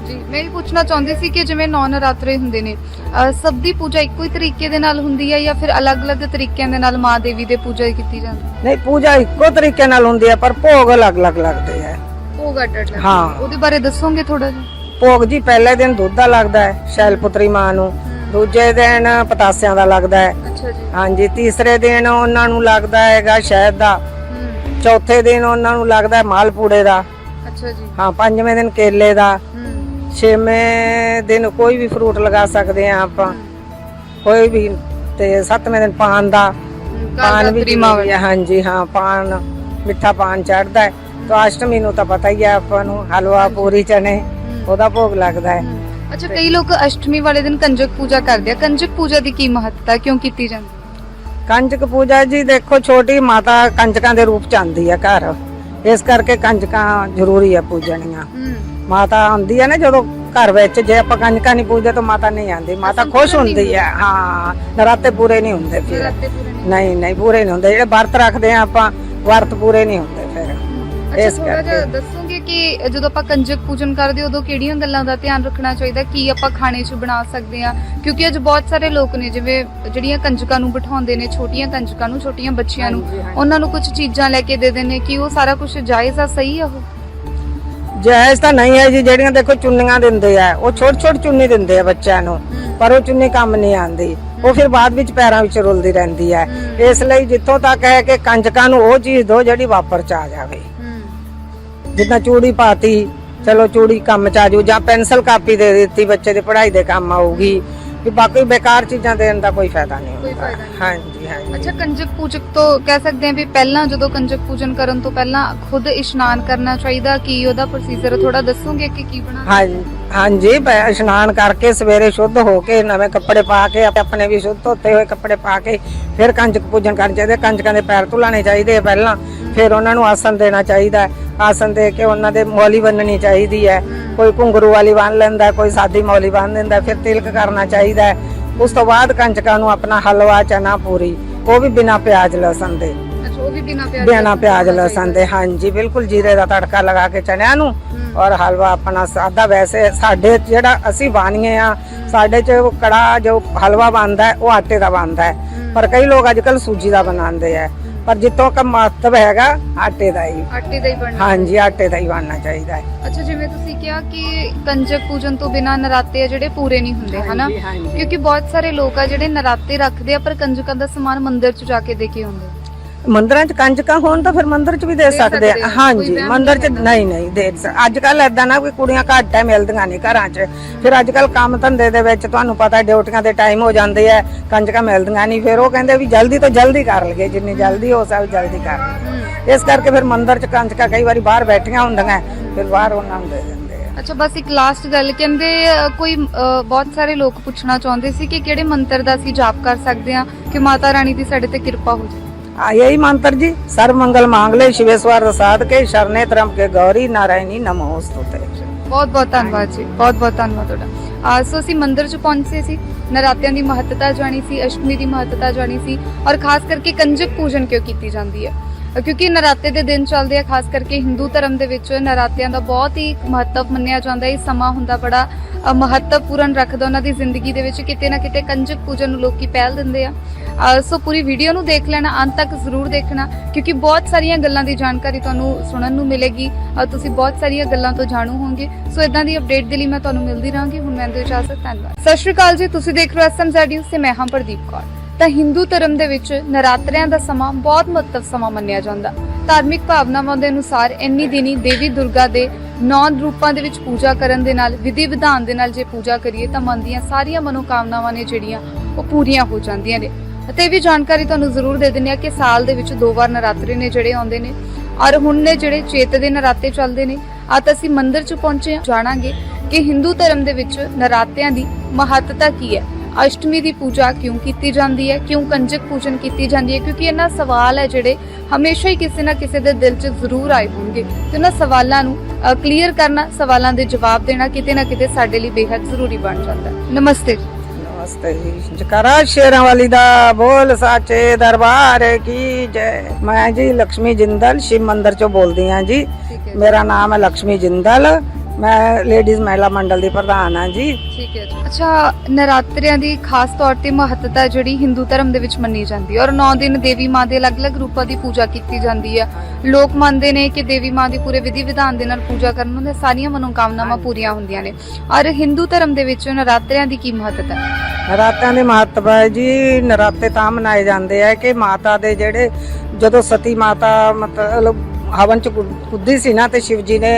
ਜੀ ਮੈਂ ਇਹ ਪੁੱਛਣਾ ਚਾਹੁੰਦੀ ਸੀ ਕਿ ਜਿਵੇਂ ਨੌ ਨਰਾਤਰੇ ਹੁੰਦੇ ਨੇ ਅਹ ਸਭ ਦੀ ਪੂਜਾ ਇੱਕੋ ਹੀ ਤਰੀਕੇ ਦੇ ਨਾਲ ਹੁੰਦੀ ਹੈ ਜਾਂ ਫਿਰ ਅਲੱਗ-ਅਲੱਗ ਤਰੀਕਿਆਂ ਦੇ ਨਾਲ ਮਾਂ ਦੇਵੀ ਦੇ ਪੂਜਾ ਕੀਤੀ ਜਾਂਦੀ ਹੈ? ਨਹੀਂ ਪੂਜਾ ਇੱਕੋ ਤਰੀਕੇ ਨਾਲ ਹੁੰਦੀ ਹੈ ਪਰ ਭੋਗ ਅਲੱਗ-ਅਲੱਗ ਲੱਗਦੇ ਆ ਭੋਗ ਅੱਡ ਅੱਡ ਹਾਂ। ਉਹਦੇ ਬਾਰੇ ਦੱਸੋਗੇ ਥੋੜਾ ਜਿਹਾ? ਭੋਗ ਜੀ ਪਹਿਲੇ ਦਿਨ ਦੁੱਧ ਦਾ ਲੱਗਦਾ ਹੈ ਸ਼ੈਲਪੁੱਤਰੀ ਮਾਂ ਨੂੰ। ਦੂਜੇ ਦਿਨ ਪਤਾਸਿਆਂ ਦਾ ਲੱਗਦਾ ਹੈ। ਅੱਛਾ ਜੀ। ਹਾਂਜੀ ਤੀਸਰੇ ਦਿਨ ਉਹਨਾਂ ਨੂੰ ਲੱਗਦਾ ਹੈਗਾ ਸ਼ਹਿਦ ਦਾ। ਚੌਥੇ ਦਿਨ ਉਹਨਾਂ ਨੂੰ ਲੱਗਦਾ ਹੈ ਮਾਲਪੂੜੇ ਦਾ। ਅੱਛਾ ਜੀ। ਹਾਂ ਪੰਜਵੇਂ ਦਿਨ ਕੇਲੇ ਦਾ। ਛੇਵੇਂ ਦਿਨ ਕੋਈ ਵੀ ਫਰੂਟ ਲਗਾ ਸਕਦੇ ਆ ਆਪਾਂ। ਕੋਈ ਵੀ ਤੇ ਸੱਤਵੇਂ ਦਿਨ ਪਾਨ ਦਾ। ਪਾਨ ਵੀ ਹੈ ਹਾਂਜੀ ਹਾਂ ਪਾਨ ਮਿੱਠਾ ਪਾਨ ਚੜਦਾ ਹੈ। ਤਾਂ ਅਸ਼ਟਮੀ ਨੂੰ ਤਾਂ ਪਤਾ ਹੀ ਹੈ ਆਪਾਂ ਨੂੰ ਹਲਵਾ ਪੂਰੀ ਚਨੇ ਉਹਦਾ ਭੋਗ ਲੱਗਦਾ ਹੈ। ਅੱਛਾ ਕਈ ਲੋਕ ਅਸ਼ਟਮੀ ਵਾਲੇ ਦਿਨ ਕੰਜਕ ਪੂਜਾ ਕਰਦੇ ਆ। ਕੰਜਕ ਪੂਜਾ ਦੀ ਕੀ ਮਹੱਤਤਾ ਕਿਉਂ ਕੀਤੀ ਜਾਂਦੀ? ਕੰਜਕ ਪੂਜਾ ਜੀ ਦੇਖੋ ਛੋਟੀ ਮਾਤਾ ਕੰਜਕਾਂ ਦੇ ਰੂਪ ਚ ਆਂਦੀ ਹੈ ਘਰ। ਇਸ ਕਰਕੇ ਕੰਜਕਾਂ ਜ਼ਰੂਰੀ ਹੈ ਪੂਜਣੀਆਂ। ਹੂੰ। ਮਾਤਾ ਆਉਂਦੀ ਹੈ ਨਾ ਜਦੋਂ ਘਰ ਵਿੱਚ ਜੇ ਆਪਾਂ ਕੰਜਕਾਂ ਨਹੀਂ ਪੂਜਦੇ ਤਾਂ ਮਾਤਾ ਨਹੀਂ ਆਉਂਦੀ ਮਾਤਾ ਖੁਸ਼ ਹੁੰਦੀ ਹੈ ਹਾਂ ਨਰਾਤੇ ਪੂਰੇ ਨਹੀਂ ਹੁੰਦੇ ਫਿਰ। ਨਹੀਂ ਨਹੀਂ ਪੂਰੇ ਨਹੀਂ ਹੁੰਦੇ। ਜਿਹੜੇ ਵਰਤ ਰੱਖਦੇ ਆ ਆਪਾਂ ਵਰਤ ਪੂਰੇ ਨਹੀਂ ਹੁੰਦੇ ਫਿਰ। ਇਸ ਕਰਕੇ। ਦੱਸੋਗੇ ਕਿ ਜਦੋਂ ਆਪਾਂ ਕੰਜਕ ਪੂਜਨ ਕਰਦੇ ਉਦੋਂ ਕਿਹੜੀਆਂ ਗੱਲਾਂ ਦਾ ਧਿਆਨ ਰੱਖਣਾ ਚਾਹੀਦਾ? ਕੀ ਆਪਾਂ ਖਾਣੇ 'ਚ ਬਣਾ ਸਕਦੇ ਆ? ਕਿਉਂਕਿ ਅੱਜ ਬਹੁਤ ਸਾਰੇ ਲੋਕ ਨੇ ਜਿਵੇਂ ਜਿਹੜੀਆਂ ਕੰਜਕਾਂ ਨੂੰ ਬਿਠਾਉਂਦੇ ਨੇ ਛੋਟੀਆਂ ਕੰਜਕਾਂ ਨੂੰ ਛੋਟੀਆਂ ਬੱਚੀਆਂ ਨੂੰ। ਉਹਨਾਂ ਨੂੰ ਕੁਝ ਚੀਜ਼ਾਂ ਲੈ ਕੇ ਦੇ ਦਿੰਦੇ ਕਿ ਉਹ ਸਾਰਾ ਕੁਝ ਜਾਇਜ਼ ਆ ਸਹੀ ਆ ਉਹ? ਜਾਇਜ਼ ਤਾਂ ਨਹੀਂ ਹੈ ਜੀ, ਜਿਹੜੀਆਂ ਦੇਖੋ ਚੁੰਨੀਆਂ ਦਿੰਦੇ ਆ। ਉਹ ਛੋਟ ਛੋਟ ਚੁੰਨੀ ਦਿੰਦੇ ਆ ਬੱਚਿਆਂ ਨੂੰ, ਪਰ ਉਹ ਚੁੰਨੀ ਕੰਮ ਨਹੀਂ ਆਂਦੀ ਉਹ ਫਿਰ ਬਾਅਦ ਵਿੱਚ ਪੈਰਾਂ ਵਿੱਚ ਰੁਲਦੀ ਰਹਿੰਦੀ ਹੈ। ਇਸ ਲਈ ਜਿੱਥੋਂ ਤੱਕ ਹੈ ਕਿ ਕੰਜਕਾਂ ਨੂੰ ਉਹ ਚੀਜ਼ ਦਿਓ ਜਿਹੜੀ ਵਾਪਰ ਚ ਆ ਜਾਵੇ। ਜਿੱਦਾਂ ਚੂੜੀ ਪਾਤੀ, ਚਲੋ ਚੂੜੀ ਕੰਮ ਚ ਆ ਜਾਊ ਜਾਂ ਪੈਨਸਲ ਕਾਪੀ ਦੇ ਦਿੱਤੀ, ਬੱਚੇ ਦੇ ਪੜ੍ਹਾਈ ਦੇ ਕੰਮ ਆਊਗੀ। ਵੀ ਬਾਕੀ ਬੇਕਾਰ ਚੀਜ਼ਾਂ ਦੇਣ ਦਾ ਕੋਈ ਫਾਇਦਾ ਨਹੀਂ ਕੋਈ ਹੁੰਦਾ। ਫਾਇਦਾ ਨਹੀਂ। ਹਾਂਜੀ ਹਾਂਜੀ। ਅੱਛਾ ਕੰਜਕ ਪੂਜਕ ਤੋਂ ਕਹਿ ਸਕਦੇ ਹਾਂ ਵੀ ਪਹਿਲਾਂ ਜਦੋਂ ਕੰਜਕ ਪੂਜਨ ਕਰਨ ਤੋਂ ਪਹਿਲਾਂ ਖੁਦ ਇਸ਼ਨਾਨ ਕਰਨਾ ਚਾਹੀਦਾ ਕੀ ਉਹਦਾ ਪ੍ਰੋਸੀਜਰ ਥੋੜਾ ਦੱਸੋਗੇ ਕਿ ਕੀ ਬਣਾਉਣਾ ਹਾਂਜੀ ਹਾਂਜੀ ਪ- ਇਸ਼ਨਾਨ ਕਰਕੇ ਸਵੇਰੇ ਸ਼ੁੱਧ ਹੋ ਕੇ ਨਵੇਂ ਕੱਪੜੇ ਪਾ ਕੇ ਆਪਣੇ ਵੀ ਸ਼ੁੱਧ ਧੋਤੇ ਹੋਏ ਕੱਪੜੇ ਪਾ ਕੇ ਫਿਰ ਕੰਜਕ ਪੂਜਨ ਕਰਨਾ ਚਾਹੀਦਾ ਕੰਜਕਾਂ ਦੇ ਪੈਰ ਧੁਲਾਣੇ ਚਾਹੀਦੇ ਆ ਪਹਿਲਾਂ। ਫਿਰ ਉਹਨਾਂ ਨੂੰ ਆਸਨ ਦੇਣਾ ਚਾਹੀਦਾ ਹੈ। ਆਸਨ ਦੇ ਕੇ ਉਹਨਾਂ ਦੇ ਮੌਲੀ ਬੰਨਣੀ ਚਾਹੀਦੀ ਹੈ। ਕੋਈ ਘੁੰਗਰੂ ਵਾਲੀ ਬੰਨ ਲੈਂਦਾ ਕੋਈ ਸਾਦੀ ਮੌਲੀ ਬੰਨ ਦਿੰਦਾ ਫਿਰ ਤਿਲਕ ਕਰਨਾ ਚਾਹੀਦਾ ਹੈ। ਉਸ ਤੋਂ ਬਾਅਦ ਕੰਜਕਾਂ ਨੂੰ ਆਪਣਾ ਹਲਵਾ ਚਨਾ ਪੂਰੀ ਉਹ ਵੀ ਬਿਨਾ ਪਿਆਜ਼ ਲਸਣ ਦੇ। ਉਹ ਵੀ ਬਿਨਾ ਪਿਆਜ਼ ਬਿਨਾ ਪਿਆਜ਼ ਲਸਣ ਦੇ ਹਾਂਜੀ ਬਿਲਕੁਲ ਜੀਰੇ ਦਾ ਤੜਕਾ ਲਗਾ ਕੇ ਚਨਿਆਂ ਨੂੰ ਔਰ ਹਲਵਾ ਆਪਣਾ ਸਾਦਾ। ਵੈਸੇ ਸਾਡੇ ਜਿਹੜਾ ਅਸੀਂ ਬਾਣੀਏ ਆ ਸਾਡੇ ਚ ਕੜਾ ਜੋ ਹਲਵਾ ਬਣਦਾ ਹੈ, ਉਹ ਆਟੇ ਦਾ ਬਣਦਾ ਹੈ। ਪਰ ਕਈ ਲੋਕ ਅੱਜ ਕੱਲ ਸੂਜੀ ਦਾ ਬਣਾਉਂਦੇ ਆ ਪਰ ਜਿੱਤੋਂ ਕਾ ਮਹੱਤਵ ਹੈਗਾ ਆਟੇ ਦਾ ਹੀ। ਆਟੇ ਦਾ ਹੀ ਬਣਨਾ। ਹਾਂਜੀ ਆਟੇ ਦਾ ਹੀ ਬਣਨਾ ਚਾਹੀਦਾ ਹੈ। ਅੱਛਾ ਜਿਵੇਂ ਤੁਸੀਂ ਕਿਹਾ ਕਿ ਕੰਜਕ ਪੂਜਨ ਤੋਂ ਬਿਨਾ ਨਰਾਤੇ ਆ ਜਿਹੜੇ ਪੂਰੇ ਨਹੀਂ ਹੁੰਦੇ ਹਨਾ? ਹਾਂਜੀ, ਹਾਂਜੀ। ਕਿਉਂਕਿ ਬਹੁਤ ਸਾਰੇ ਲੋਕ ਆ ਜਿਹੜੇ ਨਰਾਤੇ ਰੱਖਦੇ ਆ ਪਰ ਕੰਜਕਾਂ ਦਾ ਸਮਾਨ ਮੰਦਿਰ 'ਚ ਜਾ ਕੇ ਦੇ ਕੇ ਆਉਂਦੇ। ਮੰਦਰਾਂ ਚ ਕੰਜਕਾਂ ਹੋਣ ਤਾਂ ਫਿਰ ਮੰਦਿਰ ਚ ਵੀ ਦੇ ਸਕਦੇ ਆ। ਹਾਂਜੀ ਮੰਦਿਰ ਚ ਨਹੀਂ ਨਹੀਂ ਦੇ ਅੱਜ ਕੱਲ ਏਦਾਂ ਨਾ ਕੋਈ ਕੁੜੀਆਂ ਘੱਟ ਹੈ ਮਿਲਦੀਆਂ ਨਹੀਂ ਘਰਾਂ ਚ। ਫਿਰ ਅੱਜ ਕੱਲ ਕੰਮ ਧੰਦੇ ਦੇ ਵਿੱਚ ਤੁਹਾਨੂੰ ਪਤਾ ਡਿਊਟੀਆਂ ਦੇ ਟਾਈਮ ਹੋ ਜਾਂਦੇ ਆ ਕੰਜਕਾਂ ਮਿਲਦੀਆਂ ਨਹੀਂ ਫਿਰ ਉਹ ਕਹਿੰਦੇ ਵੀ ਜਲਦੀ ਤੋਂ ਜਲਦੀ ਕਰ ਲਈਏ ਜਿੰਨੀ ਜਲਦੀ ਹੋ ਸਕੇ ਜਲਦੀ ਕਰ ਇਸ ਕਰਕੇ ਫਿਰ ਮੰਦਿਰ ਚ ਕੰਜਕਾਂ ਕਈ ਵਾਰੀ ਬਾਹਰ ਬੈਠੀਆਂ ਹੁੰਦੀਆਂ ਫਿਰ ਬਾਹਰ ਉਹਨਾਂ ਨੂੰ ਦੇ ਦਿੰਦੇ ਅੱਛਾ ਬਸ ਇੱਕ ਲਾਸਟ ਗੱਲ। ਕਹਿੰਦੇ ਕੋਈ ਬਹੁਤ ਸਾਰੇ ਲੋਕ ਪੁੱਛਣਾ ਚਾਹੁੰਦੇ ਸੀ ਕਿ ਕਿਹੜੇ ਮੰਤਰ ਦਾ ਅਸੀਂ ਜਾਪ ਕਰ ਸਕਦੇ ਹਾਂ ਕਿ ਮਾਤਾ ਰਾਣੀ ਦੀ ਸਾਡੇ ਤੇ ਕਿਰਪਾ ਹੋ ਜਾਵੇ? यही मंत्र जी सर्व मंगल मांगले शिवेश्वर साध के शरणे त्रम के ਗੌਰੀ ਨਾਰਾਇਣੀ ਨਮੋਸਤੁ ਤੇ ਬਹੁਤ ਬਹੁਤ ਧੰਨਵਾਦ ਜੀ। ਬਹੁਤ ਬਹੁਤ ਧੰਨਵਾਦ ਤੁਹਾਡਾ। ਆ ਸੋ ਅਸੀਂ ਮੰਦਿਰ ਚ ਪਹੁੰਚੇ ਸੀ। ਨਰਾਤਿਆਂ ਦੀ ਮਹੱਤਤਾ ਜਾਣੀ ਸੀ, ਅਸ਼ਟਮੀ ਦੀ ਮਹੱਤਤਾ ਜਾਣੀ ਸੀ ਔਰ ਖਾਸ ਕਰਕੇ ਕੰਜਕ ਪੂਜਨ ਕਿਉਂ ਕੀਤੀ ਜਾਂਦੀ ਹੈ? ਕਿਉਂਕਿ ਨਰਾਤੇ ਦੇ ਦਿਨ ਚੱਲਦੇ ਆ ਖਾਸ ਕਰਕੇ ਹਿੰਦੂ ਧਰਮ ਦੇ ਵਿੱਚ ਨਰਾਤਿਆਂ ਦਾ ਬਹੁਤ ਹੀ ਮਹੱਤਵ ਮੰਨਿਆ ਜਾਂਦਾ ਹੈ। ਇਹ ਸਮਾਂ ਹੁੰਦਾ ਬੜਾ ਮਹੱਤਵਪੂਰਨ ਰੱਖਦਾ ਉਹਨਾਂ ਦੀ ਜ਼ਿੰਦਗੀ ਦੇ ਵਿੱਚ ਕਿਤੇ ਨਾ ਕਿਤੇ ਕੰਜਕ ਪੂਜਨ ਨੂੰ ਲੋਕੀ ਪਹਿਲ ਦਿੰਦੇ ਆ। ਸੋ ਪੂਰੀ ਵੀਡੀਓ ਨੂੰ ਦੇਖ ਲੈਣਾ ਅੰਤ ਤੱਕ ਜ਼ਰੂਰ ਦੇਖਣਾ ਕਿਉਂਕਿ ਬਹੁਤ ਸਾਰੀਆਂ ਗੱਲਾਂ ਦੀ ਜਾਣਕਾਰੀ ਤੁਹਾਨੂੰ ਸੁਣਨ ਨੂੰ ਮਿਲੇਗੀ। ਅ, ਤੁਸੀਂ ਬਹੁਤ ਸਾਰੀਆਂ ਗੱਲਾਂ ਤੋਂ ਜਾਣੂ ਹੋਵੋਗੇ। ਸੋ ਇਦਾਂ ਦੀ ਅਪਡੇਟ ਦੇ ਲਈ ਮੈਂ ਤੁਹਾਨੂੰ ਮਿਲਦੀ ਰਹਾਂਗੀ। ਹੁਣ ਮੈਂ ਦੇ ਇਜਾਜ਼ਤ ਧੰਨਵਾਦ। ਸਤਿ ਸ਼੍ਰੀ ਅਕਾਲ ਜੀ ਤੁਸੀਂ ਦੇਖ ਰਹੇ ਹੋ ਐਸਐਮਜ਼ੈਡ ਨਿਊਜ਼ ਤੇ ਮੈਂ ਹਾਂ ਪ੍ਰਦੀਪ ਕੌਰ। ਤਾਂ ਹਿੰਦੂ ਧਰਮ ਦੇ ਵਿੱਚ ਨਰਾਤਰਿਆਂ ਦਾ ਸਮਾਂ ਬਹੁਤ ਮਹੱਤਵ ਸਮਾਂ ਮੰਨਿਆ ਜਾਂਦਾ। ਧਾਰਮਿਕ ਭਾਵਨਾਵਾਂ ਦੇ ਅਨੁਸਾਰ ਇੰਨੀ ਦਿਨੀ ਦੇਵੀ ਦੁਰਗਾ ਦੇ ਨੌ ਰੂਪਾਂ ਦੇ ਵਿੱਚ ਪੂਜਾ ਕਰਨ ਦੇ ਨਾਲ, ਵਿਧੀ ਵਿਧਾਨ ਦੇ ਨਾਲ ਜੇ ਪੂਜਾ ਕਰੀਏ ਤਾਂ ਮਨ ਦੀਆਂ ਸਾਰੀਆਂ ਮਨੋਕਾਮਨਾਵਾਂ ਨੇ ਜਿਹੜੀਆਂ ਉਹ ਪੂਰੀਆਂ ਹੋ ਜਾਂਦੀਆਂ ਨੇ। ਅਤੇ ਇਹ ਵੀ ਜਾਣਕਾਰੀ ਤੁਹਾਨੂੰ ਜ਼ਰੂਰ ਦੇ ਦਿੰਦੇ ਆ ਕਿ ਸਾਲ ਦੇ ਵਿੱਚ ਦੋ ਵਾਰ ਨਰਾਤਰੇ ਨੇ ਜਿਹੜੇ ਆਉਂਦੇ ਨੇ ਔਰ ਹੁਣ ਨੇ ਜਿਹੜੇ ਚੇਤ ਦੇ ਨਰਾਤੇ ਚੱਲਦੇ ਨੇ। ਅੱਜ ਅਸੀਂ ਮੰਦਿਰ 'ਚ ਪਹੁੰਚੇ ਜਾਣਾਂਗੇ ਕਿ ਹਿੰਦੂ ਧਰਮ ਦੇ ਵਿੱਚ ਨਰਾਤਿਆਂ ਦੀ ਮਹੱਤਤਾ ਕੀ ਹੈ। ਅਸ਼ਟਮੀ ਦੀ ਪੂਜਾ ਕਿਉਂ ਕੀਤੀ ਜਾਂਦੀ ਹੈ ਕਿਉਂ ਕੰਜਕ ਪੂਜਨ ਕੀਤੀ ਜਾਂਦੀ ਹੈ ਕਿਉਂਕਿ ਇਹਨਾਂ ਸਵਾਲ ਹੈ ਜਿਹੜੇ ਹਮੇਸ਼ਾ ਹੀ ਕਿਸੇ ਨਾ ਕਿਸੇ ਦੇ ਦਿਲ 'ਚ ਜ਼ਰੂਰ ਆਏ ਹੋਣਗੇ। ਤੇ ਉਹਨਾਂ ਸਵਾਲਾਂ ਨੂੰ ਕਲੀਅਰ ਕਰਨਾ ਸਵਾਲਾਂ ਦੇ ਜਵਾਬ ਦੇਣਾ ਕਿਤੇ ਨਾ ਕਿਤੇ ਸਾਡੇ ਲਈ ਬੇਹੱਦ ਜ਼ਰੂਰੀ ਬਣ ਜਾਂਦਾ ਹੈ। ਨਮਸਤੇ ਨਮਸਤੇ ਜਕਾਰਾ ਸ਼ੇਰਾਂ ਵਾਲੀ ਦਾ ਬੋਲ ਸਾਚੇ ਦਰਬਾਰ ਕੀ ਜੈ। ਮੈਂ ਜੀ ਲక్ష్ਮੀ ਜਿੰਦਲ ਸ਼ਿਵ ਮੰਦਰ ਚੋਂ ਬੋਲਦੀ ਹਾਂ ਜੀ। ਮੇਰਾ ਨਾਮ ਹੈ ਲక్ష్ਮੀ ਜਿੰਦਲ। ਮੈਂ ਲੇਡੀਜ਼ ਮਹਿਲਾ ਮੰਡਲ ਦੀ ਪ੍ਰਧਾਨ ਹਾਂ ਜੀ। ਠੀਕ ਹੈ ਜੀ। ਅੱਛਾ ਨਰਾਤਰਿਆਂ ਦੀ ਖਾਸ ਤੌਰ ਤੇ ਮਹੱਤਤਾ ਜਿਹੜੀ ਹਿੰਦੂ ਧਰਮ ਦੇ ਵਿੱਚ ਮੰਨੀ ਜਾਂਦੀ ਹੈ ਔਰ 9 ਦਿਨ ਦੇਵੀ ਮਾਂ ਦੇ ਅਲੱਗ-ਅਲੱਗ ਰੂਪਾਂ ਦੀ ਪੂਜਾ ਕੀਤੀ ਜਾਂਦੀ ਹੈ। ਲੋਕ ਮੰਨਦੇ ਨੇ ਕਿ ਦੇਵੀ ਮਾਂ ਦੀ ਪੂਰੇ ਵਿਧੀ ਵਿਧਾਨ ਦੇ ਨਾਲ ਪੂਜਾ ਕਰਨ ਨਾਲ ਸਾਰੀਆਂ ਮਨੋਕਾਮਨਾਵਾਂ ਪੂਰੀਆਂ ਹੁੰਦੀਆਂ ਨੇ। ਔਰ ਹਿੰਦੂ ਧਰਮ ਦੇ ਵਿੱਚ ਨਰਾਤਰਿਆਂ ਦੀ ਕੀ ਮਹੱਤਤਾ ਹੈ? ਨਰਾਤਿਆਂ ਦੇ ਮਹੱਤਵ ਹੈ ਜੀ ਨਰਾਤੇ ਤਾਂ ਮਨਾਏ ਜਾਂਦੇ ਆ ਕਿ ਮਾਤਾ ਦੇ ਜਿਹੜੇ ਜਦੋਂ ਸਤੀ ਮਾਤਾ ਮਤਲਬ ਹਵਨ ਚ ਕੁੱਦੀ ਸੀ ਨਾ ਤੇ ਸ਼ਿਵ ਜੀ ਨੇ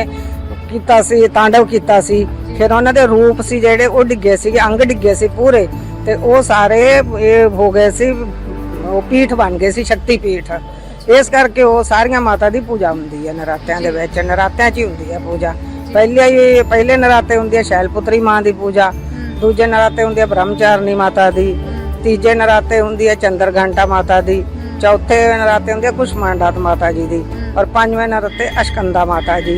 ਕੀਤਾ ਸੀ ਤਾਂਡਵ ਕੀਤਾ ਸੀ। ਫਿਰ ਉਹਨਾਂ ਦੇ ਰੂਪ ਸੀ ਜਿਹੜੇ ਉਹ ਡਿੱਗੇ ਸੀ ਅੰਗ ਡਿੱਗੇ ਸੀ ਪੂਰੇ। ਤੇ ਉਹ ਸਾਰੇ ਇਹ ਹੋ ਗਏ ਸੀ ਉਹ ਪੀਠ ਬਣ ਗਏ ਸੀ ਸ਼ਕਤੀ ਪੀਠ। ਇਸ ਕਰਕੇ ਉਹ ਸਾਰੀਆਂ ਮਾਤਾ ਦੀ ਪੂਜਾ ਹੁੰਦੀ ਹੈ ਨਰਾਤਿਆਂ ਦੇ ਵਿੱਚ। ਨਰਾਤਿਆਂ 'ਚ ਹੀ ਹੁੰਦੀ ਹੈ ਪੂਜਾ। ਪਹਿਲੇ ਹੀ ਪਹਿਲੇ ਨਰਾਤੇ ਹੁੰਦੀ ਹੈ ਸ਼ੈਲਪੁੱਤਰੀ ਮਾਂ ਦੀ ਪੂਜਾ। ਦੂਜੇ ਨਰਾਤੇ ਹੁੰਦੀ ਹੈ ਬ੍ਰਹਮਚਾਰਨੀ ਮਾਤਾ ਦੀ। ਤੀਜੇ ਨਰਾਤੇ ਹੁੰਦੀ ਹੈ ਚੰਦਰ ਘੰਟਾ ਮਾਤਾ ਦੀ। ਚੌਥੇ ਨਰਾਤੇ ਹੁੰਦੀ ਕੁਸ਼ਮਾਂਡਾਤ ਮਾਤਾ ਜੀ ਦੀ। ਔਰ ਪੰਜਵੇਂ ਨਰਾਤੇ ਅਸ਼ਕੰਦਾ ਮਾਤਾ ਜੀ।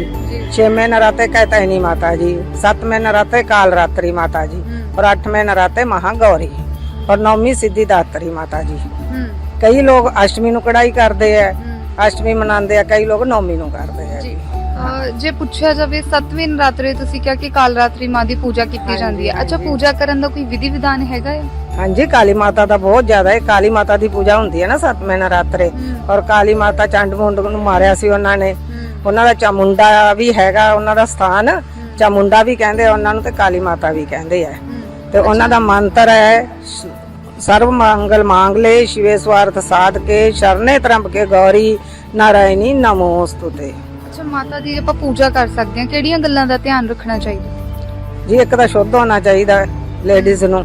ਛੇਵੇਂ ਨਰਾਤੇ ਕੈਤੈਨੀ ਮਾਤਾ ਜੀ। ਸੱਤਵੇਂ ਨਰਾਤੇ ਕਾਲ ਰਾਤਰੀ ਮਾਤਾ ਜੀ। ਔਰ ਅੱਠਵੇਂ ਨਰਾਤੇ ਮਹਾਗੌਰੀ। ਔਰ ਨੌਵੀਂ ਸਿੱਧੀ ਦਾਤਰੀ ਮਾਤਾ ਜੀ। ਕਈ ਲੋਕ ਅਸ਼ਟਮੀ ਨੂੰ ਕੜਾਈ ਕਰਦੇ ਆ ਅਸ਼ਟਮੀ ਮਨਾਉਂਦੇ ਆ ਕਈ ਲੋਕ ਨੌਵੀਂ ਨੂੰ ਕਰਦੇ ਆ ਜੀ ਪੁੱਛਿਆ ਜਾਵੇ ਸੱਤਵੇਂ ਨਰਾਤਰੇ ਤੁਸੀਂ ਕਿਹਾ ਕਿ ਕਾਲ ਰਾਤਰੀ ਮਾਂ ਦੀ ਪੂਜਾ ਕੀਤੀ ਜਾਂਦੀ ਹੈ। ਅੱਛਾ ਪੂਜਾ ਕਰਨ ਦਾ ਕੋਈ ਵਿਧੀ ਵਿਧਾਨ ਹੈਗਾ ਹੈ? ਹਾਂਜੀ ਕਾਲੀ ਮਾਤਾ ਦਾ ਬਹੁਤ ਜ਼ਿਆਦਾ ਹੈ। ਕਾਲੀ ਮਾਤਾ ਦੀ ਪੂਜਾ ਹੁੰਦੀ ਹੈ ਨਾ ਸੱਤਵੇਂ ਨਰਾਤਰੇ। ਔਰ ਕਾਲੀ ਮਾਤਾ ਚੰਡ ਮੁੰਡ ਨੂੰ ਮਾਰਿਆ ਸੀ ਉਹਨਾਂ ਨੇ। ਉਹਨਾਂ ਦਾ ਚਾਮੁੰਡਾ ਵੀ ਹੈਗਾ ਉਹਨਾਂ ਦਾ ਸਥਾਨ। ਚਾਮੁੰਡਾ ਵੀ ਕਹਿੰਦੇ ਉਹਨਾਂ ਨੂੰ ਤੇ ਕਾਲੀ ਮਾਤਾ ਵੀ ਕਹਿੰਦੇ ਆ। ਤੇ ਉਹਨਾਂ ਦਾ ਮੰਤਰ ਹੈ ਸਰਵ ਮੰਗਲ ਮੰਗ ਲੈ ਸ਼ਿਵੇ ਸਵਾਰਥ ਸਾਧ ਕੇ ਸ਼ਰਨੇ ਤਰੰਬ ਕੇ ਗੌਰੀ ਨਾਰਾਇਣੀ ਨਮੋਸਤੁਤੇ। ਅੱਛਾ ਮਾਤਾ ਦੀ ਆਪਾਂ ਪੂਜਾ ਕਰ ਸਕਦੇ ਹਾਂ। ਕਿਹੜੀਆਂ ਗੱਲਾਂ ਦਾ ਧਿਆਨ ਰੱਖਣਾ ਚਾਹੀਦਾ? ਜੀ ਇੱਕ ਤਾਂ ਸ਼ੁੱਧ ਹੋਣਾ ਚਾਹੀਦਾ ਲੇਡੀਜ਼ ਨੂੰ।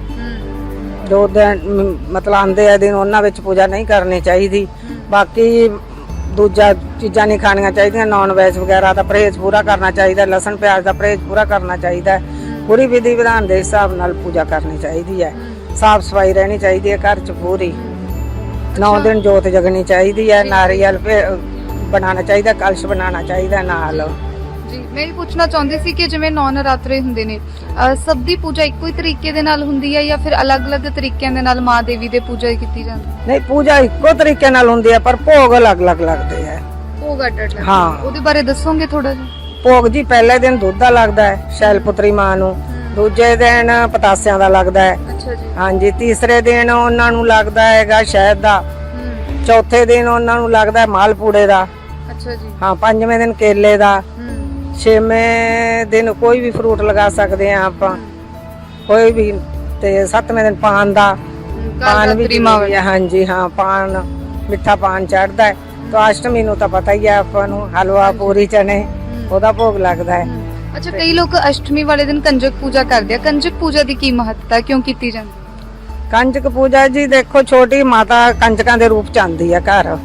ਜੋ ਦਿਨ ਮ, ਮਤਲਬ ਆਂਦੇ ਆ ਦਿਨ ਉਹਨਾਂ ਵਿੱਚ ਪੂਜਾ ਨਹੀਂ ਕਰਨੀ ਚਾਹੀਦੀ। ਬਾਕੀ ਦੂਜਾ ਚੀਜ਼ਾਂ ਨਹੀਂ ਖਾਣੀਆਂ ਚਾਹੀਦੀਆਂ ਨਾਨ ਵੈਜ ਵਗੈਰਾ ਦਾ ਪਰਹੇਜ਼ ਪੂਰਾ ਕਰਨਾ ਚਾਹੀਦਾ ਲਸਣ ਪਿਆਜ਼ ਦਾ ਪਰਹੇਜ਼ ਪੂਰਾ ਕਰਨਾ ਚਾਹੀਦਾ। ਪੂਰੀ ਵਿਧੀ ਵਿਧਾਨ ਦੇ ਹਿਸਾਬ ਨਾਲ ਪੂਜਾ ਕਰਨੀ ਚਾਹੀਦੀ ਹੈ। ਸਾਫ਼ ਸਫ਼ਾਈ ਰਹਿਣੀ ਚਾਹੀਦੀ ਹੈ ਘਰ 'ਚ ਪੂਰੀ। 9 ਦਿਨ ਜੋਤ ਜਗਣੀ ਚਾਹੀਦੀ ਹੈ। ਨਾਰੀਅਲ ਭੇ- ਬਣਾਉਣਾ ਚਾਹੀਦਾ ਕਲਸ਼ ਬਣਾਉਣਾ ਚਾਹੀਦਾ ਨਾਲ। ਜੀ ਮੈਂ ਇਹ ਪੁੱਛਣਾ ਚਾਹੁੰਦੀ ਸੀ ਕਿ ਜਿਵੇਂ ਨੌ ਨਰਾਤਰੇ ਹੁੰਦੇ ਨੇ ਅਹ ਸਭ ਦੀ ਪੂਜਾ ਇੱਕੋ ਹੀ ਤਰੀਕੇ ਦੇ ਨਾਲ ਹੁੰਦੀ ਹੈ ਜਾਂ ਫਿਰ ਅਲੱਗ-ਅਲੱਗ ਤਰੀਕਿਆਂ ਦੇ ਨਾਲ ਮਾਂ ਦੇਵੀ ਦੇ ਪੂਜਾ ਕੀਤੀ ਜਾਂਦੀ ਹੈ? ਨਹੀਂ ਪੂਜਾ ਇੱਕੋ ਤਰੀਕੇ ਨਾਲ ਹੁੰਦੀ ਹੈ ਪਰ ਭੋਗ ਅਲੱਗ-ਅਲੱਗ ਲੱਗਦੇ ਆ ਉਹ ਗੱਡ ਹਾਂ। ਉਹਦੇ ਬਾਰੇ ਦੱਸੋਗੇ ਥੋੜਾ ਜਿਹਾ? ਭੋਗ ਜੀ ਪਹਿਲੇ ਦਿਨ ਦੁੱਧ ਦਾ ਲੱਗਦਾ ਹੈ ਸ਼ੈਲਪੁੱਤਰੀ ਮਾਂ ਨੂੰ। ਦੂਜੇ ਦਿਨ ਪਤਾਸਿਆਂ ਦਾ ਲੱਗਦਾ ਹੈ। ਅੱਛਾ ਜੀ। ਹਾਂਜੀ ਤੀਸਰੇ ਦਿਨ ਉਹਨਾਂ ਨੂੰ ਲੱਗਦਾ ਹੈਗਾ ਸ਼ਹਿਦ ਦਾ। ਹੂੰ। ਚੌਥੇ ਦਿਨ ਉਹਨਾਂ ਨੂੰ ਲੱਗਦਾ ਹੈ ਮਾਲਪੂੜੇ ਦਾ। ਅੱਛਾ ਜੀ। ਹਾਂ ਪੰਜਵੇਂ ਦਿਨ ਕੇਲੇ ਦਾ। ਹੂੰ। ਛੇਵੇਂ ਦਿਨ ਕੋਈ ਵੀ ਫਰੂਟ ਲਗਾ ਸਕਦੇ ਆ ਆਪਾਂ। ਕੋਈ ਵੀ ਤੇ ਸੱਤਵੇਂ ਦਿਨ ਪਾਨ ਦਾ। ਪਾਨ ਵੀ ਜ਼ਰੂਰੀ ਹੈ ਹਾਂਜੀ ਹਾਂ ਪਾਨ ਮਿੱਠਾ ਪਾਨ ਚੜਦਾ ਹੈ। ਤਾਂ ਅਸ਼ਟਮੀ ਨੂੰ ਤਾਂ ਪਤਾ ਹੀ ਹੈ ਆਪਾਂ ਨੂੰ ਹਲਵਾ ਪੂਰੀ ਚਨੇ ਉਹਦਾ ਭੋਗ ਲੱਗਦਾ ਹੈ। ਅੱਛਾ ਕਈ ਲੋਕ ਅਸ਼ਟਮੀ ਵਾਲੇ ਦਿਨ ਕੰਜਕ ਪੂਜਾ ਕਰਦੇ ਆ। ਕੰਜਕ ਪੂਜਾ ਦੀ ਕੀ ਮਹੱਤਤਾ ਕਿਉਂ ਕੀਤੀ ਜਾਂਦੀ? ਕੰਜਕ ਪੂਜਾ ਜੀ ਦੇਖੋ ਛੋਟੀ ਮਾਤਾ ਕੰਜਕਾਂ ਦੇ ਰੂਪ ਚ ਆਂਦੀ ਹੈ ਘਰ।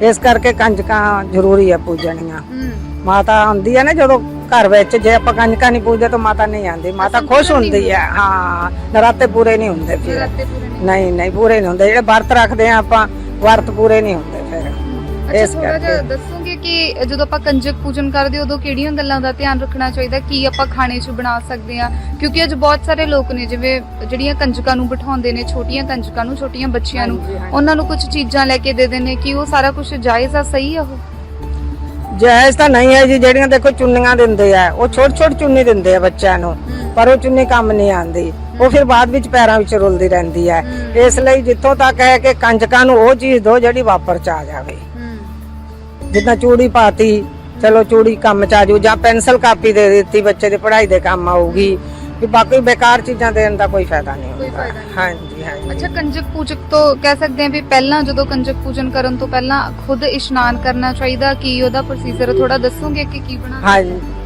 ਇਸ ਕਰਕੇ ਕੰਜਕਾਂ ਜ਼ਰੂਰੀ ਹੈ ਪੂਜਣੀਆਂ ਮਾਤਾ ਆਉਂਦੀ ਹੈ ਨਾ ਜਦੋਂ ਘਰ ਵਿੱਚ ਜੇ ਆਪਾਂ ਕੰਜਕਾਂ ਨਹੀਂ ਪੂਜਦੇ ਤਾਂ ਮਾਤਾ ਨਹੀਂ ਆਉਂਦੀ। ਮਾਤਾ ਖੁਸ਼ ਹੁੰਦੀ ਹੈ ਹਾਂ ਨਰਾਤੇ ਪੂਰੇ ਨਹੀਂ ਹੁੰਦੇ ਫਿਰ। ਨਹੀਂ ਨਹੀਂ ਪੂਰੇ ਨਹੀਂ ਹੁੰਦੇ। ਜਿਹੜੇ ਵਰਤ ਰੱਖਦੇ ਆ ਆਪਾਂ ਵਰਤ ਪੂਰੇ ਨਹੀਂ ਹੁੰਦੇ। ਅੱਛਾ ਇਸ ਥੋੜਾ ਜਿਹਾ ਕਰਕੇ। ਦੱਸੋਗੇ ਕਿ ਜਦੋਂ ਆਪਾਂ ਕੰਜਕ ਪੂਜਨ ਕਰਦੇ ਉਦੋਂ ਕਿਹੜੀਆਂ ਗੱਲਾਂ ਦਾ ਧਿਆਨ ਰੱਖਣਾ ਚਾਹੀਦਾ? ਕੀ ਆਪਾਂ ਖਾਣੇ 'ਚ ਬਣਾ ਸਕਦੇ ਹਾਂ? ਕਿਉਂਕਿ ਅੱਜ ਬਹੁਤ ਸਾਰੇ ਲੋਕ ਨੇ ਜਿਵੇਂ ਜਿਹੜੀਆਂ ਕੰਜਕਾਂ ਨੂੰ ਬਿਠਾਉਂਦੇ ਨੇ ਛੋਟੀਆਂ ਕੰਜਕਾਂ ਨੂੰ ਛੋਟੀਆਂ ਬੱਚੀਆਂ ਨੂੰ ਹਾਂਜੀ, ਹਾਂਜੀ। ਉਹਨਾਂ ਨੂੰ ਕੁਝ ਚੀਜ਼ਾਂ ਲੈ ਕੇ ਦੇ ਦਿੰਦੇ ਕਿ ਉਹ ਸਾਰਾ ਕੁਝ ਜਾਇਜ਼ ਆ ਸਹੀ ਆ ਉਹ? ਜਾਇਜ਼ ਤਾਂ ਨਹੀਂ ਹੈ ਜੀ ਜਿਹੜੀਆਂ ਦੇਖੋ ਚੁੰਨੀਆਂ ਦਿੰਦੇ ਆ ਉਹ ਛੋਟ ਛੋਟ ਚੁੰਨੀ ਦਿੰਦੇ ਆ ਬੱਚਿਆਂ ਨੂੰ ਪਰ ਉਹ ਚੁੰਨੀ ਕੰਮ ਨਹੀਂ ਆਂਦੀ ਉਹ ਫਿਰ ਬਾਅਦ ਵਿੱਚ ਪੈਰਾਂ ਵਿੱਚ ਰੁਲਦੀ ਰਹਿੰਦੀ ਹੈ। ਇਸ ਲਈ ਜਿੱਥੋਂ ਤੱਕ ਹੈ ਕਿ ਕੰਜਕਾਂ ਨੂੰ ਉਹ ਚੀਜ਼ ਦਿਓ ਜਿਹੜੀ ਵਾਪਰ ਚ ਆ ਜਾਵੇ। ਜਿੱਦਾਂ ਚੂੜੀ ਪਾਤੀ ਚਲੋ ਚੂੜੀ ਕੰਮ ਚ ਆ ਜਾਊ ਜਾਂ ਪੈਨਸਲ ਕਾਪੀ ਦੇ ਦਿੱਤੀ ਬੱਚੇ ਦੀ ਪੜ੍ਹਾਈ ਦੇ ਕੰਮ ਆਊਗੀ ਵੀ ਬਾਕੀ ਬੇਕਾਰ ਚੀਜ਼ਾਂ ਦੇਣ ਦਾ ਕੋਈ ਫਾਇਦਾ ਨਹੀਂ ਹੁੰਦਾ। ਹਾਂਜੀ ਹਾਂਜੀ। ਅੱਛਾ ਕੰਜਕ ਪੂਜਕ ਤੋਂ ਕਹਿ ਸਕਦੇ ਹਾਂ ਵੀ ਪਹਿਲਾਂ ਜਦੋਂ ਕੰਜਕ ਪੂਜਨ ਕਰਨ ਤੋਂ ਪਹਿਲਾਂ ਖੁਦ ਇਸ਼ਨਾਨ ਕਰਨਾ ਚਾਹੀਦਾ ਕੀ ਉਹਦਾ ਪ੍ਰੋਸੀਜਰ ਥੋੜਾ ਦੱਸੋਗੇ ਕਿ ਕੀ ਬਣਾ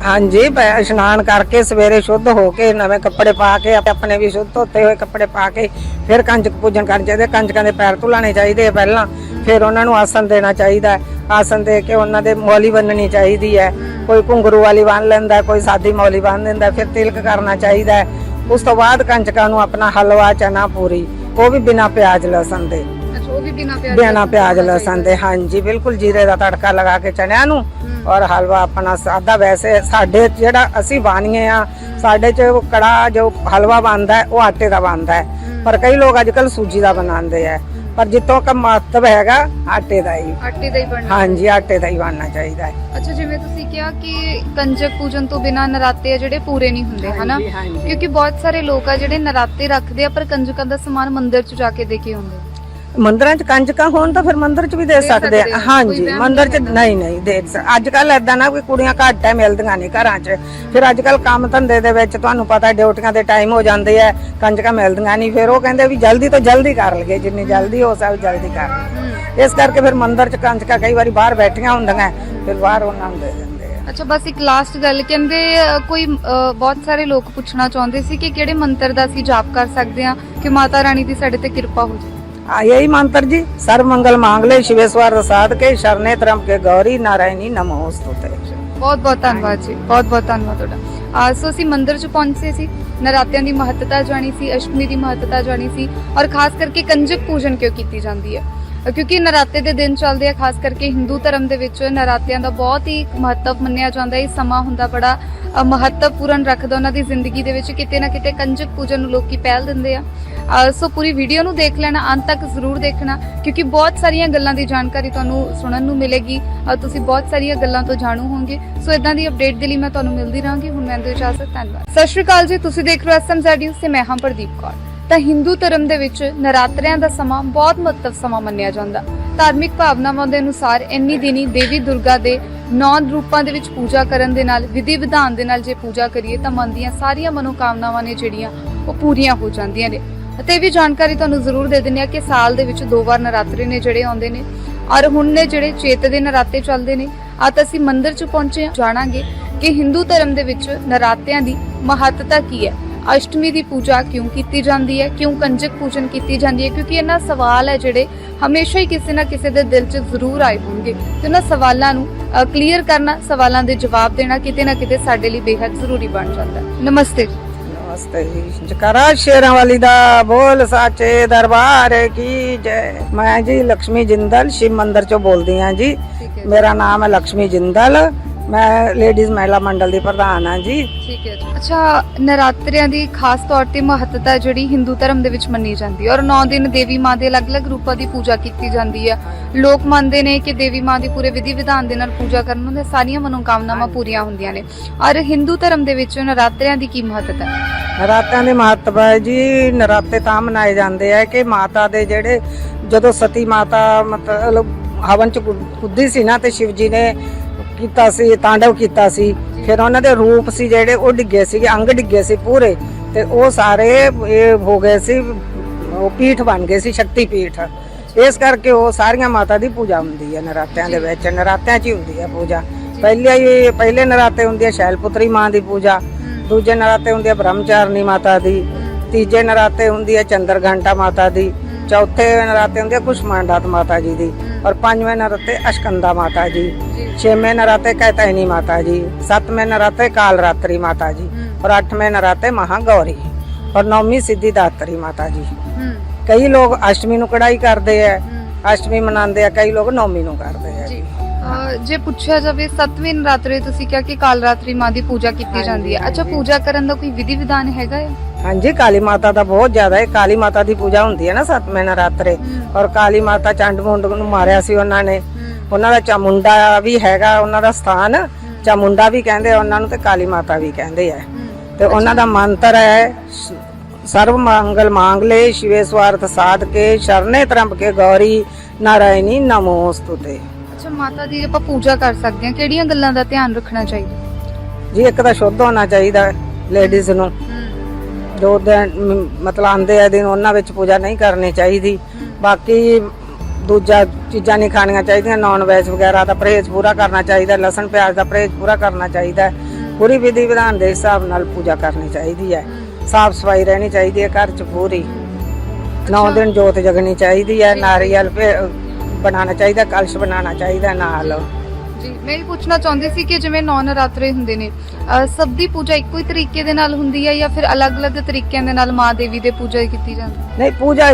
ਹਾਂਜੀ ਪ- ਇਸ਼ਨਾਨ ਕਰਕੇ ਸਵੇਰੇ ਸ਼ੁੱਧ ਹੋ ਕੇ ਨਵੇਂ ਕੱਪੜੇ ਪਾ ਕੇ ਆਪਣੇ ਵੀ ਸ਼ੁੱਧ ਧੋਤੇ ਹੋਏ ਕੱਪੜੇ ਪਾ ਕੇ ਫਿਰ ਕੰਜਕ ਪੂਜਨ ਕਰਨਾ ਚਾਹੀਦਾ ਕੰਜਕਾਂ ਦੇ ਪੈਰ ਧੁਲਾਣੇ ਚਾਹੀਦੇ ਆ ਪਹਿਲਾਂ। ਫਿਰ ਉਹਨਾਂ ਨੂੰ ਆਸਨ ਦੇਣਾ ਚਾਹੀਦਾ ਹੈ। ਆਸਨ ਦੇ ਕੇ ਉਹਨਾਂ ਦੇ ਮੌਲੀ ਬੰਨਣੀ ਚਾਹੀਦੀ ਹੈ। ਕੋਈ ਘੁੰਗਰੂ ਵਾਲੀ ਬੰਨ ਲੈਂਦਾ ਕੋਈ ਸਾਦੀ ਮੌਲੀ ਬੰਨ ਦਿੰਦਾ ਫਿਰ ਤਿਲਕ ਕਰਨਾ ਚਾਹੀਦਾ ਹੈ। ਉਸ ਤੋਂ ਬਾਅਦ ਕੰਜਕਾਂ ਨੂੰ ਆਪਣਾ ਹਲਵਾ ਚਨਾ ਪੂਰੀ ਉਹ ਵੀ ਬਿਨਾ ਪਿਆਜ਼ ਲਸਣ ਦੇ। ਅੱਛਾ ਉਹ ਵੀ ਬਿਨਾ ਪਿਆਜ਼ ਬਿਨਾ ਪਿਆਜ਼ ਲਸਣ ਦੇ ਹਾਂਜੀ ਬਿਲਕੁਲ ਜੀਰੇ ਦਾ ਤੜਕਾ ਲਗਾ ਕੇ ਚਨਿਆਂ ਨੂੰ ਔਰ ਹਲਵਾ ਆਪਣਾ ਸਾਦਾ। ਵੈਸੇ ਸਾਡੇ ਜਿਹੜਾ ਅਸੀਂ ਬਾਣੀਏ ਆ ਸਾਡੇ ਚ ਉਹ ਕੜਾ ਜੋ ਹਲਵਾ ਬਣਦਾ ਹੈ ਉਹ ਆਟੇ ਦਾ ਬਣਦਾ ਹੈ। ਪਰ ਕਈ ਲੋਕ ਅੱਜ ਕੱਲ ਸੂਜੀ ਦਾ ਬਣਾਉਂਦੇ ਆ। ਪਰ ਜਿੱਤੋਂ ਕਾ ਮਹੱਤਵ ਹੈਗਾ ਆਟੇ ਦਾ ਹੀ। ਆਟੇ ਦਾ ਹੀ ਬਣਨਾ। ਹਾਂਜੀ ਆਟੇ ਦਾ ਹੀ ਬਣਨਾ ਚਾਹੀਦਾ ਹੈ। ਅੱਛਾ ਜਿਵੇਂ ਤੁਸੀਂ ਕਿਹਾ ਕਿ ਕੰਜਕ ਪੂਜਨ ਤੋਂ ਬਿਨਾ ਨਰਾਤੇ ਆ ਜਿਹੜੇ ਪੂਰੇ ਨਹੀਂ ਹੁੰਦੇ ਹਨਾ? ਹਾਂਜੀ, ਹਾਂਜੀ। ਕਿਉਂਕਿ ਬਹੁਤ ਸਾਰੇ ਲੋਕ ਆ ਜਿਹੜੇ ਨਰਾਤੇ ਰੱਖਦੇ ਆ ਪਰ ਕੰਜਕਾਂ ਦਾ ਸਮਾਨ ਮੰਦਿਰ 'ਚ ਜਾ ਕੇ ਦੇ ਕੇ ਆਉਂਦੇ। ਮੰਦਰਾਂ ਚ ਕੰਜਕਾਂ ਹੋਣ ਤਾਂ ਫਿਰ ਮੰਦਿਰ ਚ ਵੀ ਦੇ ਸਕਦੇ ਆ। ਹਾਂਜੀ ਮੰਦਿਰ ਚ ਨਹੀਂ ਨਹੀਂ ਦੇ ਅੱਜ ਕੱਲ ਏਦਾਂ ਨਾ ਕੋਈ ਕੁੜੀਆਂ ਘੱਟ ਐ ਮਿਲਦੀਆਂ ਨਹੀਂ ਘਰਾਂ ਚ। ਫਿਰ ਅੱਜ ਕੱਲ ਕੰਮ ਧੰਦੇ ਦੇ ਵਿੱਚ ਤੁਹਾਨੂੰ ਪਤਾ ਡਿਊਟੀਆਂ ਦੇ ਟਾਈਮ ਹੋ ਜਾਂਦੇ ਆ ਕੰਜਕਾਂ ਮਿਲਦੀਆਂ ਨਹੀਂ ਫਿਰ ਉਹ ਕਹਿੰਦੇ ਵੀ ਜਲਦੀ ਤੋਂ ਜਲਦੀ ਕਰ ਲਈਏ ਜਿੰਨੀ ਜਲਦੀ ਹੋ ਸਕੇ ਜਲਦੀ ਕਰ। ਇਸ ਕਰਕੇ ਫਿਰ ਮੰਦਿਰ ਚ ਕੰਜਕਾਂ ਕਈ ਵਾਰੀ ਬਾਹਰ ਬੈਠੀਆਂ ਹੁੰਦੀਆਂ ਫਿਰ ਬਾਹਰ ਉਹਨਾਂ ਨੂੰ ਦੇ ਦਿੰਦੇ ਅੱਛਾ ਬਸ ਇੱਕ ਲਾਸਟ ਗੱਲ ਕਹਿੰਦੇ ਕੋਈ ਬਹੁਤ ਸਾਰੇ ਲੋਕ ਪੁੱਛਣਾ ਚਾਹੁੰਦੇ ਸੀ ਕਿ ਕਿਹੜੇ ਮੰਤਰ ਦਾ ਅਸੀਂ ਜਾਪ ਕਰ ਸਕਦੇ ਹਾਂ ਕਿ ਮਾਤਾ ਰਾਣੀ ਦੀ ਸਾਡੇ ਤੇ ਕਿਰਪਾ ਹੋ ਜਾਵੇ? ਆ ਯਹੀ ਮੰਤਰ ਜੀ ਸਰਬ ਮੰਗਲ ਮੰਗਲੇ शिवेश्वर साध के शरणे त्रम के गौरी नारायणी नमोस्तुते ਬਹੁਤ ਬਹੁਤ ਧੰਨਵਾਦ ਜੀ ਬਹੁਤ ਬਹੁਤ ਧੰਨਵਾਦ ਤੁਹਾਡਾ ਆ ਸੋ ਅਸੀਂ ਮੰਦਿਰ 'ਚ ਪਹੁੰਚੇ ਸੀ ਨਰਾਤਿਆਂ ਦੀ ਮਹੱਤਤਾ ਜਾਣੀ ਸੀ ਅਸ਼ਟਮੀ ਦੀ ਮਹੱਤਤਾ ਜਾਣੀ ਸੀ ਔਰ ਖਾਸ ਕਰਕੇ ਕੰਜਕ ਪੂਜਨ ਕਿਉਂ ਕੀਤੀ ਜਾਂਦੀ ਹੈ ਅ, ਕਿਉਂਕਿ ਨਰਾਤੇ ਦੇ ਦਿਨ ਚੱਲਦੇ ਆ ਖਾਸ ਕਰਕੇ ਹਿੰਦੂ ਧਰਮ ਦੇ ਵਿੱਚ ਨਰਾਤਿਆਂ ਦਾ ਬਹੁਤ ਹੀ ਮਹੱਤਵ ਮੰਨਿਆ ਜਾਂਦਾ ਹੈ ਇਹ ਸਮਾਂ ਹੁੰਦਾ ਬੜਾ ਅ, ਮਹੱਤਵਪੂਰਨ ਰੱਖਦਾ ਉਹਨਾਂ ਦੀ ਜ਼ਿੰਦਗੀ ਦੇ ਵਿੱਚ, ਕਿਤੇ ਨਾ ਕਿਤੇ ਕੰਜਕ ਪੂਜਨ ਨੂੰ ਲੋਕੀ ਪਹਿਲ ਦਿੰਦੇ ਆ। ਸੋ ਪੂਰੀ ਵੀਡੀਓ ਨੂੰ ਦੇਖ ਲੈਣਾ, ਅੰਤ ਤੱਕ ਜ਼ਰੂਰ ਦੇਖਣਾ, ਕਿਉਂਕਿ ਬਹੁਤ ਸਾਰੀਆਂ ਗੱਲਾਂ ਦੀ ਜਾਣਕਾਰੀ ਤੁਹਾਨੂੰ ਸੁਣਨ ਨੂੰ ਮਿਲੇਗੀ। ਤੁਸੀਂ ਬਹੁਤ ਸਾਰੀਆਂ ਗੱਲਾਂ ਤੋਂ ਜਾਣੂ ਹੋਵੋਗੇ। ਸੋ ਇਦਾਂ ਦੀ ਅਪਡੇਟ ਦੇ ਲਈ ਮੈਂ ਤੁਹਾਨੂੰ ਮਿਲਦੀ ਰਹਾਂਗੀ। ਹੁਣ ਮੈਂ ਦਿਓ ਇਜਾਜ਼ਤ ਧੰਨਵਾਦ। ਸਤਿ ਸ਼੍ਰੀ ਅਕਾਲ ਜੀ, ਤੁਸੀਂ ਦੇਖ ਰਹੇ ਹੋ ਐਸਐਮਜ਼ੈਡ ਨਿਊਜ਼, ਤੇ ਮੈਂ ਹਾਂ ਪ੍ਰਦੀਪ ਕੌਰ। ਤਾਂ ਹਿੰਦੂ ਧਰਮ ਦੇ ਵਿੱਚ ਨਰਾਤਰਿਆਂ ਦਾ ਸਮਾਂ ਬਹੁਤ ਮਹੱਤਵ ਸਮਾਂ ਮੰਨਿਆ ਜਾਂਦਾ। ਧਾਰਮਿਕ ਭਾਵਨਾਵਾਂ ਦੇ ਅਨੁਸਾਰ ਇੰਨੀ ਦਿਨੀ ਦੇਵੀ ਦੁਰਗਾ ਦੇ ਨੌ ਰੂਪਾਂ ਦੇ ਵਿੱਚ ਪੂਜਾ ਕਰਨ ਦੇ ਨਾਲ, ਵਿਧੀ ਵਿਧਾਨ ਦੇ ਨਾਲ ਜੇ ਪੂਜਾ ਕਰੀਏ ਤਾਂ ਮਨ ਦੀਆਂ ਸਾਰੀਆਂ ਮਨੋਕਾਮਨਾਵਾਂ ਨੇ ਜਿਹੜੀਆਂ ਉਹ ਪੂਰੀਆਂ ਹੋ ਜਾਂਦੀਆਂ ਨੇ। ਅਤੇ ਇਹ ਵੀ ਜਾਣਕਾਰੀ ਤੁਹਾਨੂੰ ਜ਼ਰੂਰ ਦੇ ਦਿੰਦੇ ਆ ਕਿ ਸਾਲ ਦੇ ਵਿੱਚ ਦੋ ਵਾਰ ਨਰਾਤਰੇ ਨੇ ਜਿਹੜੇ ਆਉਂਦੇ ਨੇ ਔਰ ਹੁਣ ਨੇ ਜਿਹੜੇ ਚੇਤ ਦੇ ਨਰਾਤੇ ਚੱਲਦੇ ਨੇ। ਆ ਤਾਂ ਅਸੀਂ ਮੰਦਿਰ 'ਚ ਪਹੁੰਚੇ ਜਾਣਾਂਗੇ ਕਿ ਹਿੰਦੂ ਧਰਮ ਦੇ ਵਿੱਚ ਨਰਾਤਿਆਂ ਦੀ ਮਹੱਤਤਾ ਕੀ ਹੈ। ਅਸ਼ਟਮੀ ਦੀ ਪੂਜਾ ਕਿਉਂ ਕੀਤੀ ਜਾਂਦੀ ਹੈ? ਕਿਉਂ ਕੰਜਕ ਪੂਜਨ ਕੀਤੀ ਜਾਂਦੀ ਹੈ? ਕਿਉਂਕਿ ਇਹਨਾਂ ਸਵਾਲ ਹੈ ਜਿਹੜੇ ਹਮੇਸ਼ਾ ਹੀ ਕਿਸੇ ਨਾ ਕਿਸੇ ਦੇ ਦਿਲ 'ਚ ਜ਼ਰੂਰ ਆਏ ਹੋਣਗੇ। ਤੇ ਉਹਨਾਂ ਸਵਾਲਾਂ ਨੂੰ ਕਲੀਅਰ ਕਰਨਾ ਸਵਾਲਾਂ ਦੇ ਜਵਾਬ ਦੇਣਾ ਕਿਤੇ ਨਾ ਕਿਤੇ ਸਾਡੇ ਲਈ ਬੇਹੱਦ ਜ਼ਰੂਰੀ ਬਣ ਜਾਂਦਾ ਹੈ। ਨਮਸਤੇ ਨਮਸਤੇ ਜਕਰਾ ਸ਼ੇਰਾਂ ਵਾਲੀ ਦਾ ਬੋਲ ਸਾਚੇ ਦਰਬਾਰ ਕੀ ਜੈ। ਮੈਂ ਜੀ ਲక్ష్ਮੀ ਜਿੰਦਲ ਸ਼ਿਵ ਮੰਦਰ ਚੋਂ ਬੋਲਦੀ ਹਾਂ ਜੀ। ਮੇਰਾ ਨਾਮ ਹੈ ਲక్ష్ਮੀ ਜਿੰਦਲ। ਮੈਂ ਲੇਡੀਜ਼ ਮਹਿਲਾ ਮੰਡਲ ਦੀ ਪ੍ਰਧਾਨ ਹਾਂ ਜੀ। ਠੀਕ ਹੈ ਜੀ। ਅੱਛਾ ਨਰਾਤਰਿਆਂ ਦੀ ਖਾਸ ਤੌਰ ਤੇ ਮਹੱਤਤਾ ਜਿਹੜੀ ਹਿੰਦੂ ਧਰਮ ਦੇ ਵਿੱਚ ਮੰਨੀ ਜਾਂਦੀ ਹੈ ਔਰ 9 ਦਿਨ ਦੇਵੀ ਮਾਂ ਦੇ ਅਲੱਗ-ਅਲੱਗ ਰੂਪਾਂ ਦੀ ਪੂਜਾ ਕੀਤੀ ਜਾਂਦੀ ਹੈ। ਲੋਕ ਮੰਨਦੇ ਨੇ ਕਿ ਦੇਵੀ ਮਾਂ ਦੀ ਪੂਰੇ ਵਿਧੀ ਵਿਧਾਨ ਦੇ ਨਾਲ ਪੂਜਾ ਕਰਨ ਨਾਲ ਸਾਰੀਆਂ ਮਨੋਕਾਮਨਾਵਾਂ ਪੂਰੀਆਂ ਹੁੰਦੀਆਂ ਨੇ। ਔਰ ਹਿੰਦੂ ਧਰਮ ਦੇ ਵਿੱਚ ਨਰਾਤਰਿਆਂ ਦੀ ਕੀ ਮਹੱਤਤਾ ਹੈ? ਨਰਾਤਿਆਂ ਦੇ ਮਹੱਤਵ ਹੈ ਜੀ ਨਰਾਤੇ ਤਾਂ ਮਨਾਏ ਜਾਂਦੇ ਆ ਕਿ ਮਾਤਾ ਦੇ ਜਿਹੜੇ ਜਦੋਂ ਸਤੀ ਮਾਤਾ ਮਤਲਬ ਹਵਨ ਚ ਕੁੱਦੀ ਸੀ ਨਾ ਤੇ ਸ਼ਿਵ ਜੀ ਨੇ ਕੀਤਾ ਸੀ ਤਾਂਡਵ ਕੀਤਾ ਸੀ। ਫਿਰ ਉਹਨਾਂ ਦੇ ਰੂਪ ਸੀ ਜਿਹੜੇ ਉਹ ਡਿੱਗੇ ਸੀਗੇ ਅੰਗ ਡਿੱਗੇ ਸੀ ਪੂਰੇ। ਤੇ ਉਹ ਸਾਰੇ ਇਹ ਹੋ ਗਏ ਸੀ ਉਹ ਪੀਠ ਬਣ ਗਏ ਸੀ ਸ਼ਕਤੀ ਪੀਠ। ਇਸ ਕਰਕੇ ਉਹ ਸਾਰੀਆਂ ਮਾਤਾ ਦੀ ਪੂਜਾ ਹੁੰਦੀ ਹੈ ਨਰਾਤਿਆਂ ਦੇ ਵਿੱਚ। ਨਰਾਤਿਆਂ 'ਚ ਹੀ ਹੁੰਦੀ ਹੈ ਪੂਜਾ। ਪਹਿਲੇ ਹੀ ਪਹਿਲੇ ਨਰਾਤੇ ਹੁੰਦੀ ਹੈ ਸ਼ੈਲਪੁੱਤਰੀ ਮਾਂ ਦੀ ਪੂਜਾ। ਦੂਜੇ ਨਰਾਤੇ ਹੁੰਦੀ ਹੈ ਬ੍ਰਹਮਚਾਰਨੀ ਮਾਤਾ ਦੀ। ਤੀਜੇ ਨਰਾਤੇ ਹੁੰਦੀ ਹੈ ਚੰਦਰ ਘੰਟਾ ਮਾਤਾ ਦੀ। ਚੌਥੇ ਨਰਾਤੇ ਹੁੰਦੀ ਹੈ ਕੁਸ਼ਮਾਂਡਾਤ ਮਾਤਾ ਜੀ ਦੀ। ਔਰ ਪੰਜਵੇਂ ਨਰਾਤੇ ਅਸ਼ਕੰਦਾ ਮਾਤਾ ਜੀ। ਛੇਵੇਂ ਨਰਾਤੇ ਕੈਤੈਨੀ ਮਾਤਾ ਜੀ। ਸੱਤਵੇਂ ਨਰਾਤੇ ਕਾਲ ਰਾਤਰੀ ਮਾਤਾ ਜੀ। ਔਰ ਅੱਠਵੇਂ ਨਰਾਤੇ ਮਹਾਗੌਰੀ। ਔਰ ਨੌਵੀਂ ਸਿੱਧੀ ਦਾਤਰੀ ਮਾਤਾ ਜੀ। ਹੂੰ। ਕਈ ਲੋਕ ਅਸ਼ਟਮੀ ਨੂੰ ਕੜਾਈ ਕਰਦੇ ਆ ਅਸ਼ਟਮੀ ਮਨਾਉਂਦੇ ਆ ਕਈ ਲੋਕ ਨੌਵੀਂ ਨੂੰ ਕਰਦੇ ਆ ਜੀ। ਅਹ ਜੇ ਪੁੱਛਿਆ ਜਾਵੇ ਸੱਤਵੇਂ ਨਰਾਤਰੇ ਤੁਸੀਂ ਕਿਹਾ ਕਿ ਕਾਲ ਰਾਤਰੀ ਮਾਂ ਦੀ ਪੂਜਾ ਕੀਤੀ ਜਾਂਦੀ ਹੈ ਅੱਛਾ ਪੂਜਾ ਕਰਨ ਦਾ ਕੋਈ ਵਿਧੀ ਵਿਧਾਨ ਹੈਗਾ ਹੈ ਹਾਂਜੀ ਕਾਲੀ ਮਾਤਾ ਦਾ ਬਹੁਤ ਜ਼ਿਆਦਾ ਹੈ। ਕਾਲੀ ਮਾਤਾ ਦੀ ਪੂਜਾ ਹੁੰਦੀ ਹੈ ਨਾ ਸੱਤਵੇਂ ਨਰਾਤਰੇ। ਔਰ ਕਾਲੀ ਮਾਤਾ ਚੰਡ ਮੁੰਡ ਨੂੰ ਮਾਰਿਆ ਸੀ ਉਹਨਾਂ ਨੇ। ਉਹਨਾਂ ਦਾ ਚਾਮੁੰਡਾ ਵੀ ਹੈਗਾ ਉਹਨਾਂ ਦਾ ਸਥਾਨ। ਚਾਮੁੰਡਾ ਵੀ ਕਹਿੰਦੇ ਆ ਉਹਨਾਂ ਨੂੰ ਤੇ ਕਾਲੀ ਮਾਤਾ ਵੀ ਕਹਿੰਦੇ ਆ। ਤੇ ਉਹਨਾਂ ਦਾ ਮੰਤਰ ਹੈ ਸ- ਸਰਬ ਮੰਗਲ ਮੰਗਲੇ ਸ਼ਿਵੇ ਸਵਾਰਥ ਸਾਧ ਕੇ ਸ਼ਰਨੇ ਤਰੰਬ ਕੇ ਗੌਰੀ ਨਾਰਾਇਣੀ ਨਮੋਸਤੁਤੇ। ਅੱਛਾ ਮਾਤਾ ਦੀ ਆਪਾਂ ਪੂਜਾ ਕਰ ਸਕਦੇ ਹਾਂ। ਕਿਹੜੀਆਂ ਗੱਲਾਂ ਦਾ ਧਿਆਨ ਰੱਖਣਾ ਚਾਹੀਦਾ? ਜੀ ਇੱਕ ਤਾਂ ਸ਼ੁੱਧ ਹੋਣਾ ਚਾਹੀਦਾ ਲੇਡੀਜ਼ ਨੂੰ। ਜੋ ਦਿਨ ਮ- ਮਤਲਬ ਆਂਦੇ ਆ ਦਿਨ ਉਹਨਾਂ ਵਿੱਚ ਪੂਜਾ ਨਹੀਂ ਕਰਨੀ ਚਾਹੀਦੀ। ਬਾਕੀ ਦੂਜਾ ਚੀਜ਼ਾਂ ਨਹੀਂ ਖਾਣੀਆਂ ਚਾਹੀਦੀਆਂ ਨਾਨ ਵੈਜ ਵਗੈਰਾ ਦਾ ਪਰਹੇਜ਼ ਪੂਰਾ ਕਰਨਾ ਚਾਹੀਦਾ ਲਸਣ ਪਿਆਜ਼ ਦਾ ਪਰਹੇਜ਼ ਪੂਰਾ ਕਰਨਾ ਚਾਹੀਦਾ। ਹੈ। ਪੂਰੀ ਵਿਧੀ ਵਿਧਾਨ ਦੇ ਹਿਸਾਬ ਨਾਲ ਪੂਜਾ ਕਰਨੀ ਚਾਹੀਦੀ ਹੈ। ਸਾਫ਼ ਸਫ਼ਾਈ ਰਹਿਣੀ ਚਾਹੀਦੀ ਹੈ ਘਰ 'ਚ ਪੂਰੀ। 9 ਦਿਨ ਜੋਤ ਜਗਣੀ ਚਾਹੀਦੀ ਹੈ ਨਾਰੀਅਲ ਭੇ- ਬਣਾਉਣਾ ਚਾਹੀਦਾ ਕਲਸ਼ ਬਣਾਉਣਾ ਚਾਹੀਦਾ ਨਾਲ। ਜੀ ਮੈਂ ਇਹ ਪੁੱਛਣਾ ਚਾਹੁੰਦੀ ਸੀ ਕਿ ਜਿਵੇਂ ਨੌ ਨਰਾਤਰੇ ਹੁੰਦੇ ਨੇ ਅਹ ਸਭ ਦੀ ਪੂਜਾ ਇੱਕੋ ਹੀ ਤਰੀਕੇ ਦੇ ਨਾਲ ਹੁੰਦੀ ਹੈ ਜਾਂ ਫਿਰ ਅਲੱਗ-ਅਲੱਗ ਤਰੀਕਿਆਂ ਦੇ ਨਾਲ ਮਾਂ ਦੇਵੀ ਦੇ ਪੂਜਾ ਕੀਤੀ ਜਾਂਦੀ ਹੈ? ਨਹੀਂ, ਪੂਜਾ